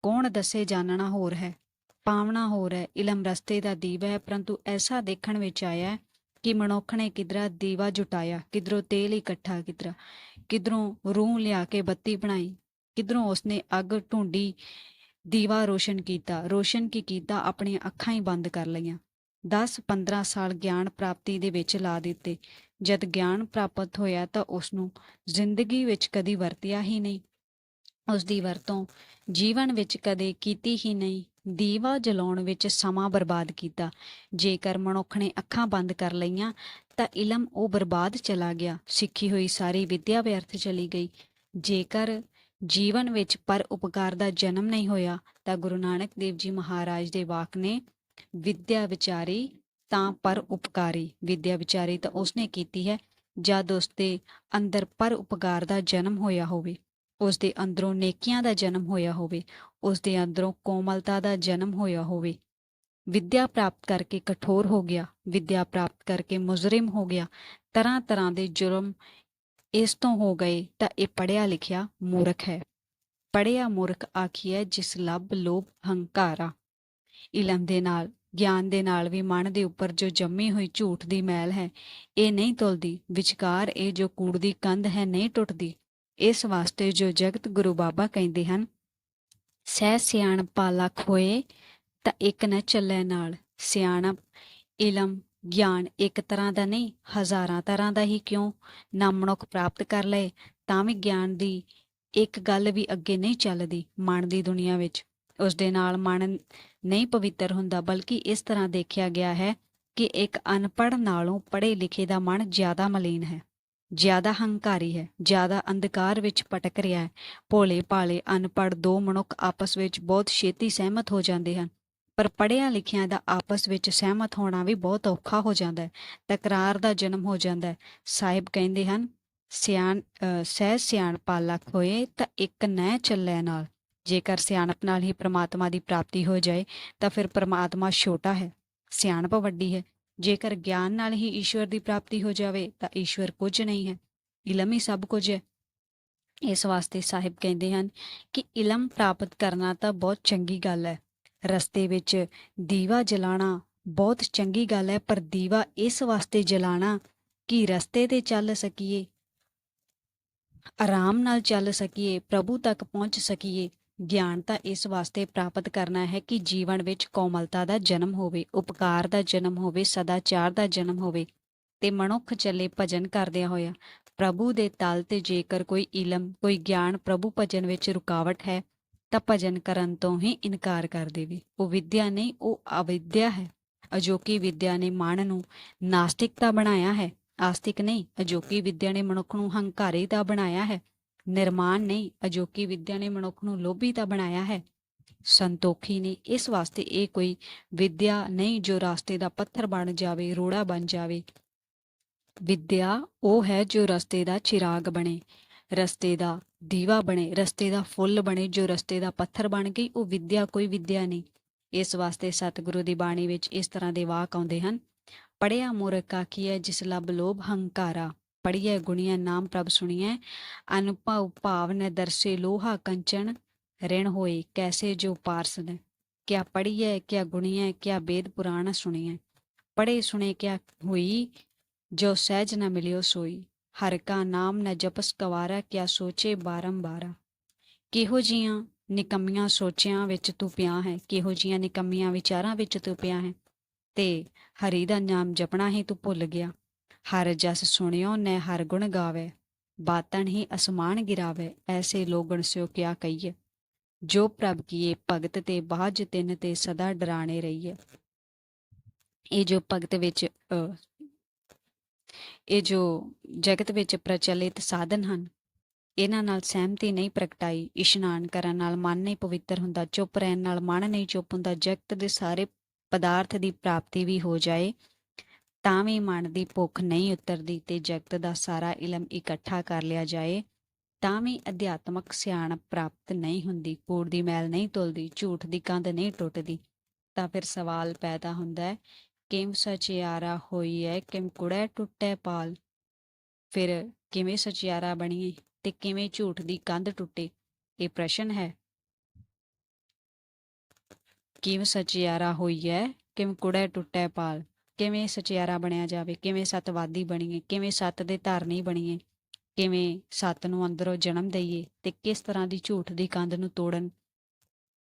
ਕੌਣ ਦੱਸੇ ਜਾਣਨਾ ਹੋਰ ਹੈ? ਪਾਵਣਾ ਹੋਰ ਹੈ। ਇਲਮ ਰਸਤੇ ਦਾ ਦੀਵਾ ਹੈ, ਪਰੰਤੂ ਐਸਾ ਦੇਖਣ ਵਿੱਚ ਆਇਆ ਹੈ ਕਿ ਮਨੁੱਖ ਨੇ ਕਿਧਰਾ ਦੀਵਾ ਜੁਟਾਇਆ, ਕਿਧਰੋਂ ਤੇਲ ਇਕੱਠਾ ਕੀਤਾ, ਕਿਧਰੋਂ ਰੂਹ ਲਿਆ ਕੇ ਬੱਤੀ ਬਣਾਈ ਕਿਧਰੋਂ ਉਸਨੇ ਅੱਗ ਢੂੰਡੀ, ਦੀਵਾ ਰੋਸ਼ਨ ਕੀਤਾ, ਰੋਸ਼ਨ ਕੀ ਕੀਤਾ, ਆਪਣੀਆਂ ਅੱਖਾਂ ਹੀ ਬੰਦ ਕਰ ਲਈਆਂ। 10-15 ਸਾਲ ਗਿਆਨ ਪ੍ਰਾਪਤੀ ਦੇ ਵਿੱਚ ਲਾ ਦਿੱਤੇ। ਜਦ ਗਿਆਨ ਪ੍ਰਾਪਤ ਹੋਇਆ ਤਾਂ ਉਸ ਨੂੰ ਜ਼ਿੰਦਗੀ ਵਿੱਚ ਕਦੀ ਵਰਤਿਆ ਹੀ ਨਹੀਂ। ਉਸ ਦੀ ਵਰਤੋਂ ਜੀਵਨ ਵਿੱਚ ਕਦੇ ਕੀਤੀ ਹੀ ਨਹੀਂ। ਦੀਵਾ ਜਲਾਉਣ ਵਿੱਚ ਸਮਾਂ ਬਰਬਾਦ ਕੀਤਾ। ਜੇਕਰ ਮਨੁੱਖ ਨੇ ਅੱਖਾਂ ਬੰਦ ਕਰ ਲਈਆਂ, ਤਾਂ ਇਲਮ ਉਹ ਬਰਬਾਦ ਚਲਾ ਗਿਆ। ਸਿੱਖੀ ਹੋਈ ਸਾਰੀ ਵਿੱਦਿਆ ਵਿਅਰਥ ਚਲੀ ਗਈ। ਜੇਕਰ ਜੀਵਨ ਵਿੱਚ ਪਰ ਉਪਕਾਰ ਦਾ ਜਨਮ ਨਹੀਂ ਹੋਇਆ, ਤਾਂ ਗੁਰੂ ਨਾਨਕ ਦੇਵ ਜੀ ਮਹਾਰਾਜ ਦੇ ਵਾਕ ਨੇ, ਵਿਦਿਆ ਵਿਚਾਰੀ ਤਾਂ ਪਰ ਉਪਕਾਰੀ। ਵਿਦਿਆ ਵਿਚਾਰੀ ਤਾਂ ਉਸਨੇ ਕੀਤੀ ਹੈ, ਜਦ ਉਸ ਅੰਦਰ ਪਰ ਉਪਕਾਰ ਦਾ ਜਨਮ ਹੋਇਆ ਹੋਵੇ, ਉਸਦੇ ਅੰਦਰੋਂ ਨੇਕੀਆਂ ਦਾ ਜਨਮ ਹੋਇਆ ਹੋਵੇ, ਉਸਦੇ ਅੰਦਰੋਂ ਕੋਮਲਤਾ ਦਾ ਜਨਮ ਹੋਇਆ ਹੋਵੇ। ਵਿਦਿਆ ਪ੍ਰਾਪਤ ਕਰਕੇ ਕਠੋਰ ਹੋ ਗਿਆ, ਵਿਦਿਆ ਪ੍ਰਾਪਤ ਕਰਕੇ ਮੁਜਰਮ ਹੋ ਗਿਆ ਤਰ੍ਹਾਂ ਤਰ੍ਹਾਂ ਦੇ ਜੁਰਮ ਇਸ ਤੋਂ ਹੋ ਗਏ ਤਾਂ ਇਹ ਪੜਿਆ ਲਿਖਿਆ ਮੂਰਖ ਹੈ। ਪੜਿਆ ਮੂਰਖ ਆਖੀਐ, ਜਿਸ ਲੱਭ ਲੋਭ ਹੰਕਾਰਾ। ਇਲਮ ਦੇ ਨਾਲ, ਗਿਆਨ ਦੇ ਨਾਲ ਵੀ ਮਨ ਦੇ ਉੱਪਰ ਜੋ ਜੰਮੀ ਹੋਈ ਝੂਠ ਦੀ ਮੈਲ ਹੈ, ਇਹ ਨਹੀਂ ਤੁਲਦੀ। ਵਿਚਕਾਰ ਇਹ ਜੋ ਕੂੜ ਦੀ ਕੰਧ ਹੈ ਨਹੀਂ ਟੁੱਟਦੀ। ਇਸ ਵਾਸਤੇ ਜੋ ਜਗਤ ਗੁਰੂ ਬਾਬਾ ਕਹਿੰਦੇ ਹਨ, ਸਹਿ ਸਿਆਣਪਾ ਲੱਖ ਹੋਏ ਤਾਂ ਇੱਕ ਨਾ ਚੱਲੇ ਨਾਲ। ਸਿਆਣਪ, ਇਲਮ ਗਿਆਨ ਇੱਕ ਤਰ੍ਹਾਂ ਦਾ ਨਹੀਂ, ਹਜ਼ਾਰਾਂ ਤਰ੍ਹਾਂ ਦਾ ਹੀ ਕਿਉਂ? ਨਾ ਮਨੁੱਖ ਪ੍ਰਾਪਤ ਕਰ ਲਏ, ਤਾਂ ਵੀ ਗਿਆਨ ਦੀ ਇੱਕ ਗੱਲ ਵੀ ਅੱਗੇ ਨਹੀਂ ਚੱਲਦੀ ਮਨ ਦੀ ਦੁਨੀਆ ਵਿੱਚ। ਉਸ ਦੇ ਨਾਲ ਮਨ ਨਹੀਂ ਪਵਿੱਤਰ ਹੁੰਦਾ, ਬਲਕਿ ਇਸ ਤਰ੍ਹਾਂ ਦੇਖਿਆ ਗਿਆ ਹੈ ਕਿ ਇੱਕ ਅਨਪੜ੍ਹ ਨਾਲੋਂ ਪੜ੍ਹੇ ਲਿਖੇ ਦਾ ਮਨ ਜ਼ਿਆਦਾ ਮਲੀਨ ਹੈ, ਜ਼ਿਆਦਾ ਹੰਕਾਰੀ ਹੈ, ਜ਼ਿਆਦਾ ਅੰਧਕਾਰ ਵਿੱਚ ਭਟਕ ਰਿਹਾ ਹੈ। ਭੋਲੇ ਭਾਲੇ ਅਨਪੜ੍ਹ ਦੋ ਮਨੁੱਖ ਆਪਸ ਵਿੱਚ ਬਹੁਤ ਛੇਤੀ ਸਹਿਮਤ ਹੋ ਜਾਂਦੇ ਹਨ। ਪਰ ਪੜ੍ਹਿਆਂ ਲਿਖਿਆਂ ਦਾ ਆਪਸ ਵਿੱਚ ਸਹਿਮਤ ਹੋਣਾ ਵੀ ਬਹੁਤ ਔਖਾ ਹੋ ਜਾਂਦਾ ਹੈ। ਤਕਰਾਰ ਦਾ ਜਨਮ ਹੋ ਜਾਂਦਾ ਹੈ। ਸਾਹਿਬ ਕਹਿੰਦੇ ਹਨ, ਸਿਆਣ ਸਹਿ ਸਿਆਣਪਾ ਲੱਖ ਹੋਏ ਤਾਂ ਇੱਕ ਨਹਿ ਚੱਲੇ ਨਾਲ। ਜੇਕਰ ਸਿਆਣਪ ਨਾਲ ਹੀ ਪ੍ਰਮਾਤਮਾ ਦੀ ਪ੍ਰਾਪਤੀ ਹੋ ਜਾਏ, ਤਾਂ ਫਿਰ ਪ੍ਰਮਾਤਮਾ ਛੋਟਾ ਹੈ, ਸਿਆਣਪ ਵੱਡੀ ਹੈ। ਜੇਕਰ ਗਿਆਨ ਨਾਲ ਹੀ ਈਸ਼ਵਰ ਦੀ ਪ੍ਰਾਪਤੀ ਹੋ ਜਾਵੇ, ਤਾਂ ਈਸ਼ਵਰ ਕੁਝ ਨਹੀਂ ਹੈ, ਇਲਮ ਹੀ ਸਭ ਕੁਝ ਹੈ। ਇਸ ਵਾਸਤੇ ਸਾਹਿਬ ਕਹਿੰਦੇ ਹਨ ਕਿ ਇਲਮ ਪ੍ਰਾਪਤ ਕਰਨਾ ਤਾਂ ਬਹੁਤ ਚੰਗੀ ਗੱਲ ਹੈ। ਰਸਤੇ ਵਿੱਚ ਦੀਵਾ ਜਲਾਣਾ ਬਹੁਤ ਚੰਗੀ ਗੱਲ ਹੈ, ਪਰ ਦੀਵਾ ਇਸ ਵਾਸਤੇ ਜਲਾਣਾ ਕਿ ਰਸਤੇ ਤੇ ਚੱਲ ਸਕੀਏ, ਆਰਾਮ ਨਾਲ ਚੱਲ ਸਕੀਏ, ਪ੍ਰਭੂ ਤੱਕ ਪਹੁੰਚ ਸਕੀਏ। ਗਿਆਨ ਤਾਂ ਇਸ ਵਾਸਤੇ ਪ੍ਰਾਪਤ ਕਰਨਾ ਹੈ ਕਿ ਜੀਵਨ ਵਿੱਚ ਕੋਮਲਤਾ ਦਾ ਜਨਮ ਹੋਵੇ, ਉਪਕਾਰ ਦਾ ਜਨਮ ਹੋਵੇ, ਸਦਾਚਾਰ ਦਾ ਜਨਮ ਹੋਵੇ ਤੇ ਮਨੁੱਖ ਚੱਲੇ ਭਜਨ ਕਰਦਿਆਂ ਹੋਇਆ। ਪ੍ਰਭੂ ਦੇ ਤਲ ਤੇ ਜੇਕਰ ਕੋਈ ਇਲਮ, ਕੋਈ ਗਿਆਨ ਪ੍ਰਭੂ ਭਜਨ ਵਿੱਚ ਰੁਕਾਵਟ ਹੈ ਤਾਂ ਭਜਨ ਕਰਨ ਤੋਂ ਹੀ ਇਨਕਾਰ ਕਰ ਦੇਵੇ। ਉਹ ਵਿਦਿਆ ਨਹੀਂ, ਉਹ ਅਵਿਦਿਆ ਹੈ। ਅਜੋਕੀ ਵਿਦਿਆ ਨੇ ਮਨ ਨੂੰ ਨਾਸਤਿਕਤਾ ਬਣਾਇਆ ਹੈ, ਆਸਤਿਕ ਨਹੀਂ, ਅਜੋਕੀ ਵਿੱਦਿਆ ਨੇ ਮਨੁੱਖ ਨੂੰ ਹੰਕਾਰੀ ਦਾ ਬਣਾਇਆ ਹੈ, ਨਿਰਮਾਣ ਨਹੀਂ, ਅਜੋਕੀ ਵਿਦਿਆ ਨੇ ਮਨੁੱਖ ਨੂੰ ਲੋਭੀ ਦਾ ਬਣਾਇਆ ਹੈ। ਸੰਤੋਖੀ ਨੇ ਇਸ ਵਾਸਤੇ ਇਹ ਕੋਈ ਵਿੱਦਿਆ ਨਹੀਂ ਜੋ ਰਾਸਤੇ ਦਾ ਪੱਥਰ ਬਣ ਜਾਵੇ, ਰੋੜਾ ਬਣ ਜਾਵੇ। ਵਿਦਿਆ ਉਹ ਹੈ ਜੋ ਰਸਤੇ ਦਾ ਚਿਰਾਗ ਬਣੇ। ਰਸਤੇ ਦਾ ਦੀਵਾ ਬਣੇ, ਰਸਤੇ ਦਾ ਫੁੱਲ ਬਣੇ, ਜੋ ਰਸਤੇ ਦਾ ਪੱਥਰ ਬਣ ਗਈ, ਉਹ ਵਿਦਿਆ ਕੋਈ ਵਿਦਿਆ ਨਹੀਂ। ਇਸ ਵਾਸਤੇ ਸਤਿਗੁਰੂ ਦੀ ਬਾਣੀ ਵਿੱਚ ਇਸ ਤਰ੍ਹਾਂ ਦੇ ਵਾਕ ਆਉਂਦੇ ਹਨ ਪੜਿਆ ਮੂਰਖਾ ਕੀਐ ਜਿਸ ਲਬ ਲੋਭ ਹੰਕਾਰਾ। ਪੜੀਐ ਗੁਣੀਐ, ਨਾਮ ਪ੍ਰਭ ਸੁਣੀਐ। ਅਨੁਭਵ ਭਾਵ ਨ ਦਰਸੇ ਲੋਹਾ ਕੰਚਨ, ਰਿਣ ਹੋਏ, ਕੈਸੇ ਜੋ ਪਾਰਸਨ ਕਿਆ ਪੜੀਐ ਕਿਆ ਗੁਣੀਐ, ਕਿਆ ਵੇਦ ਪੁਰਾਣ ਸੁਣੀਐ। ਪੜੇ ਸੁਣੇ ਕਿਆ ਹੋਈ, ਜੋ ਸਹਿਜ ਨਾ ਮਿਲਿਓ ਸੋਈ। ਹਰ ਕਾ ਨਾਮ ਨ ਜਪਸ ਕਵਾਰਾ ਕਿਆ ਸੋਚੇ ਬਾਰੰਬਾਰਾ ਕਿਹੋ ਜੀਆਂ ਨਿਕੰਮੀਆਂ ਸੋਚਿਆਂ ਵਿੱਚ ਤੂੰ ਪਿਆ ਹੈ ਕਿਹੋ ਜੀਆਂ ਨਿਕੰਮੀਆਂ ਵਿਚਾਰਾਂ ਵਿੱਚ ਤੂੰ ਪਿਆ ਹੈ। ਤੇ ਹਰੀ ਦਾ ਨਾਮ ਜਪਣਾ ਹੀ ਤੂੰ ਭੁੱਲ ਗਿਆ। ਹਰ ਜਸ ਸੁਣਿਓ ਨੈ ਹਰ ਗੁਣ ਗਾਵੇ ਬਾਤਣ ਹੀ ਅਸਮਾਨ ਗਿਰਾਵੇ ਐਸੇ ਲੋਗਣ ਸਿਓ ਕਿਆ ਕਹੀਏ। ਜੋ ਪ੍ਰਭ ਕੀਏ ਭਗਤ ਤੇ ਬਾਜ ਤਿੰਨ ਤੇ ਸਦਾ ਡਰਾਣੇ ਰਹੀਏ। ਇਹ ਜੋ ਭਗਤ ਵਿੱਚ ਅ, ਇਹ ਜੋ ਜਗਤ ਵਿੱਚ ਪ੍ਰਚਲਿਤ ਸਾਧਨ ਹਨ, ਇਹਨਾਂ ਨਾਲ ਸਹਿਮਤੀ ਨਹੀਂ ਪ੍ਰਗਟਾਈ, ਇਸ਼ਨਾਨ ਕਰਨ ਨਾਲ ਮਨ ਨਹੀਂ ਪਵਿੱਤਰ ਹੁੰਦਾ, ਚੁੱਪ ਰਹਿਣ ਨਾਲ ਮਨ ਨਹੀਂ ਚੁੱਪ ਹੁੰਦਾ, ਜਗਤ ਦੇ ਸਾਰੇ ਪਦਾਰਥ ਦੀ ਪ੍ਰਾਪਤੀ ਵੀ ਹੋ ਜਾਏ, ਤਾਂ ਵੀ ਮਨ ਦੀ ਭੁੱਖ ਨਹੀਂ ਉਤਰਦੀ ਤੇ ਜਗਤ ਦਾ ਸਾਰਾ ਇਲਮ ਇਕੱਠਾ ਕਰ ਲਿਆ ਜਾਏ, ਤਾਂ ਵੀ ਅਧਿਆਤਮਕ ਸਿਆਣਪ ਪ੍ਰਾਪਤ ਨਹੀਂ ਹੁੰਦੀ, ਕੂੜ ਦੀ ਮੈਲ ਨਹੀਂ ਤੁਲਦੀ, ਝੂਠ ਦੀ ਕੰਧ ਨਹੀਂ ਟੁੱਟਦੀ, ਤਾਂ ਫਿਰ ਸਵਾਲ ਪੈਦਾ ਹੁੰਦਾ ਹੈ ਕਿਮ ਸਚਿਆਰਾ ਹੋਈ ਹੈ ਕਿਮ ਕੁੜੈ ਟੁੱਟੈ ਪਾਲ? ਫਿਰ ਕਿਵੇਂ ਸਚਿਆਰਾ ਬਣੀਏ ਤੇ ਕਿਵੇਂ ਝੂਠ ਦੀ ਕੰਧ ਟੁੱਟੇ? ਇਹ ਪ੍ਰਸ਼ਨ ਹੈ। ਕਿਵੇਂ ਸਚਿਆਰਾ ਹੋਈ ਕਿਵੇਂ ਕੁੜੈ ਟੁੱਟੈ ਪਾਲ? ਕਿਵੇਂ ਸਚਿਆਰਾ ਬਣਿਆ ਜਾਵੇ? ਕਿਵੇਂ ਸਤਵਾਦੀ ਬਣੀਏ ਕਿਵੇਂ ਸੱਤ ਦੇ ਧਾਰਨੀ ਬਣੀਏ ਕਿਵੇਂ ਸੱਤ ਨੂੰ ਅੰਦਰੋਂ ਜਨਮ ਦਈਏ ਤੇ ਕਿਸ ਤਰ੍ਹਾਂ ਦੀ ਝੂਠ ਦੀ ਕੰਧ ਨੂੰ ਤੋੜਨ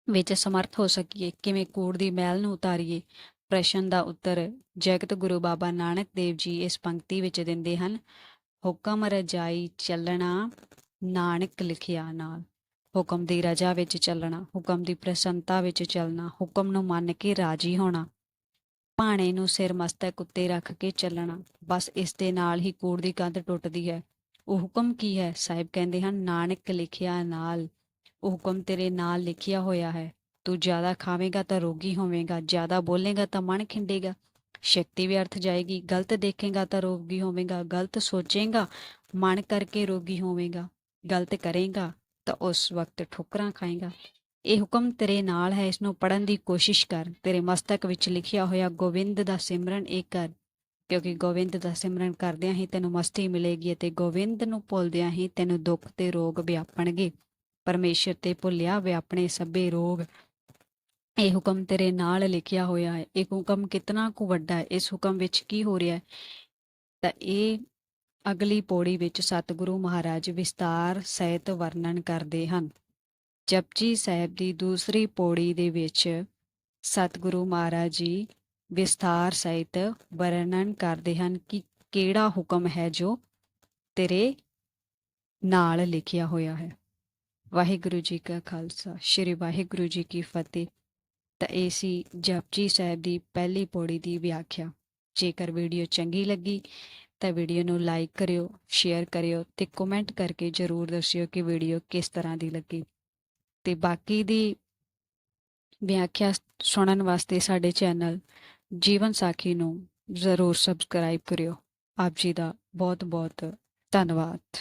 ਵਿੱਚ ਸਮਰਥ ਹੋ ਸਕੀਏ? ਕਿਵੇਂ ਕੂੜ ਦੀ ਮੈਲ ਨੂੰ ਉਤਾਰੀਏ? ਪ੍ਰਸ਼ਨ ਦਾ ਉੱਤਰ ਜਗਤ ਗੁਰੂ ਬਾਬਾ ਨਾਨਕ ਦੇਵ ਜੀ ਇਸ ਪੰਕਤੀ ਵਿੱਚ ਦਿੰਦੇ ਹਨ, ਹੁਕਮ ਰਜਾਈ ਚੱਲਣਾ ਨਾਨਕ ਲਿਖਿਆ ਨਾਲ। ਹੁਕਮ ਦੀ ਰਜਾ ਵਿੱਚ ਚੱਲਣਾ, ਹੁਕਮ ਦੀ ਪ੍ਰਸੰਨਤਾ ਵਿੱਚ ਚੱਲਣਾ, ਹੁਕਮ ਨੂੰ ਮੰਨ ਕੇ ਰਾਜੀ ਹੋਣਾ, ਭਾਣੇ ਨੂੰ ਸਿਰ ਮਸਤਕ ਉੱਤੇ ਰੱਖ ਕੇ ਚੱਲਣਾ, ਬਸ ਇਸ ਦੇ ਨਾਲ ਹੀ ਕੂੜ ਦੀ ਕੰਧ ਟੁੱਟਦੀ ਹੈ। ਉਹ ਹੁਕਮ ਕੀ ਹੈ? ਸਾਹਿਬ ਕਹਿੰਦੇ ਹਨ, ਨਾਨਕ ਲਿਖਿਆ ਨਾਲ, ਉਹ ਹੁਕਮ ਤੇਰੇ ਨਾਲ ਲਿਖਿਆ ਹੋਇਆ ਹੈ। ਤੂੰ ਜ਼ਿਆਦਾ ਖਾਵੇਂਗਾ ਤਾਂ ਰੋਗੀ ਹੋਵੇਂਗਾ, ਜ਼ਿਆਦਾ ਬੋਲੇਗਾ ਤਾਂ ਮਨ ਖਿੰਡੇਗਾ। ਸ਼ਕਤੀ ਵਿਅਰਥ ਜਾਏਗੀ, ਗਲਤ ਦੇਖੇਗਾ ਤਾਂ ਰੋਗੀ ਹੋਵੇਂਗਾ, ਗਲਤ ਸੋਚੇਗਾ, ਮਨ ਕਰਕੇ ਰੋਗੀ ਹੋਵੇਂਗਾ, ਗਲਤ ਕਰੇਗਾ ਤਾਂ ਉਸ ਵਕਤ ਠੋਕਰਾਂ ਖਾਏਗਾ। ਇਹ ਹੁਕਮ ਤੇਰੇ ਨਾਲ ਹੈ ਇਸ ਨੂੰ ਪੜਨ ਦੀ ਕੋਸ਼ਿਸ਼ ਕਰ। ਤੇਰੇ ਮਸਤਕ ਵਿੱਚ ਲਿਖਿਆ ਹੋਇਆ ਗੋਵਿੰਦ ਦਾ ਸਿਮਰਨ ਇਹ ਕਰ, ਕਿਉਂਕਿ ਗੋਵਿੰਦ ਦਾ ਸਿਮਰਨ ਕਰਦਿਆਂ ਹੀ ਤੈਨੂੰ ਮਸਤੀ ਮਿਲੇਗੀ ਅਤੇ ਗੋਵਿੰਦ ਨੂੰ ਭੁੱਲਦਿਆਂ ਹੀ ਤੈਨੂੰ ਦੁੱਖ ਤੇ ਰੋਗ ਵਿਆਪਣਗੇ। ਪਰਮੇਸ਼ਰ ਤੇ ਭੁੱਲਿਆ ਵਿਆਪਣੇ ਸਭੇ ਰੋਗ ਇਹ ਹੁਕਮ ਤੇਰੇ ਨਾਲ ਲਿਖਿਆ ਹੋਇਆ ਹੈ। ਇਹ ਹੁਕਮ ਕਿਤਨਾ ਕੁ ਵੱਡਾ ਹੈ? ਇਸ ਹੁਕਮ ਵਿੱਚ ਕੀ ਹੋ ਰਿਹਾ ਹੈ? ਤਾਂ ਇਹ ਅਗਲੀ ਪੌੜੀ ਵਿੱਚ ਸਤਿਗੁਰੂ ਮਹਾਰਾਜ ਵਿਸਤਾਰ ਸਹਿਤ ਵਰਣਨ ਕਰਦੇ ਹਨ। ਜਪਜੀ ਸਾਹਿਬ ਦੀ ਦੂਸਰੀ ਪੌੜੀ ਦੇ ਵਿੱਚ ਸਤਿਗੁਰੂ ਮਹਾਰਾਜ ਜੀ ਵਿਸਤਾਰ ਸਹਿਤ ਵਰਣਨ ਕਰਦੇ ਹਨ ਕਿ ਕਿਹੜਾ ਹੁਕਮ ਹੈ ਜੋ ਤੇਰੇ ਨਾਲ ਲਿਖਿਆ ਹੋਇਆ ਹੈ। ਵਾਹਿਗੁਰੂ ਜੀ ਕਾ ਖਾਲਸਾ। ਸ੍ਰੀ ਵਾਹਿਗੁਰੂ ਜੀ ਕੀ ਫਤਿਹ। ਤਾਂ ਇਹ ਸੀ ਜਪਜੀ ਸਾਹਿਬ ਦੀ ਪਹਿਲੀ ਪੌੜੀ ਦੀ ਵਿਆਖਿਆ। ਜੇਕਰ ਵੀਡੀਓ ਚੰਗੀ ਲੱਗੀ ਤਾਂ ਵੀਡੀਓ ਨੂੰ ਲਾਈਕ ਕਰਿਓ, ਸ਼ੇਅਰ ਕਰਿਓ ਤੇ ਕਮੈਂਟ ਕਰਕੇ ਜਰੂਰ ਦੱਸਿਓ ਕਿ ਵੀਡੀਓ ਕਿਸ ਤਰ੍ਹਾਂ ਦੀ ਲੱਗੀ। ਤੇ ਬਾਕੀ ਦੀ ਵਿਆਖਿਆ ਸੁਣਨ ਵਾਸਤੇ ਸਾਡੇ ਚੈਨਲ ਜੀਵਨ ਸਾਖੀ ਨੂੰ ਜ਼ਰੂਰ ਸਬਸਕ੍ਰਾਈਬ ਕਰਿਓ। ਆਪ ਜੀ ਦਾ ਬਹੁਤ ਬਹੁਤ ਧੰਨਵਾਦ।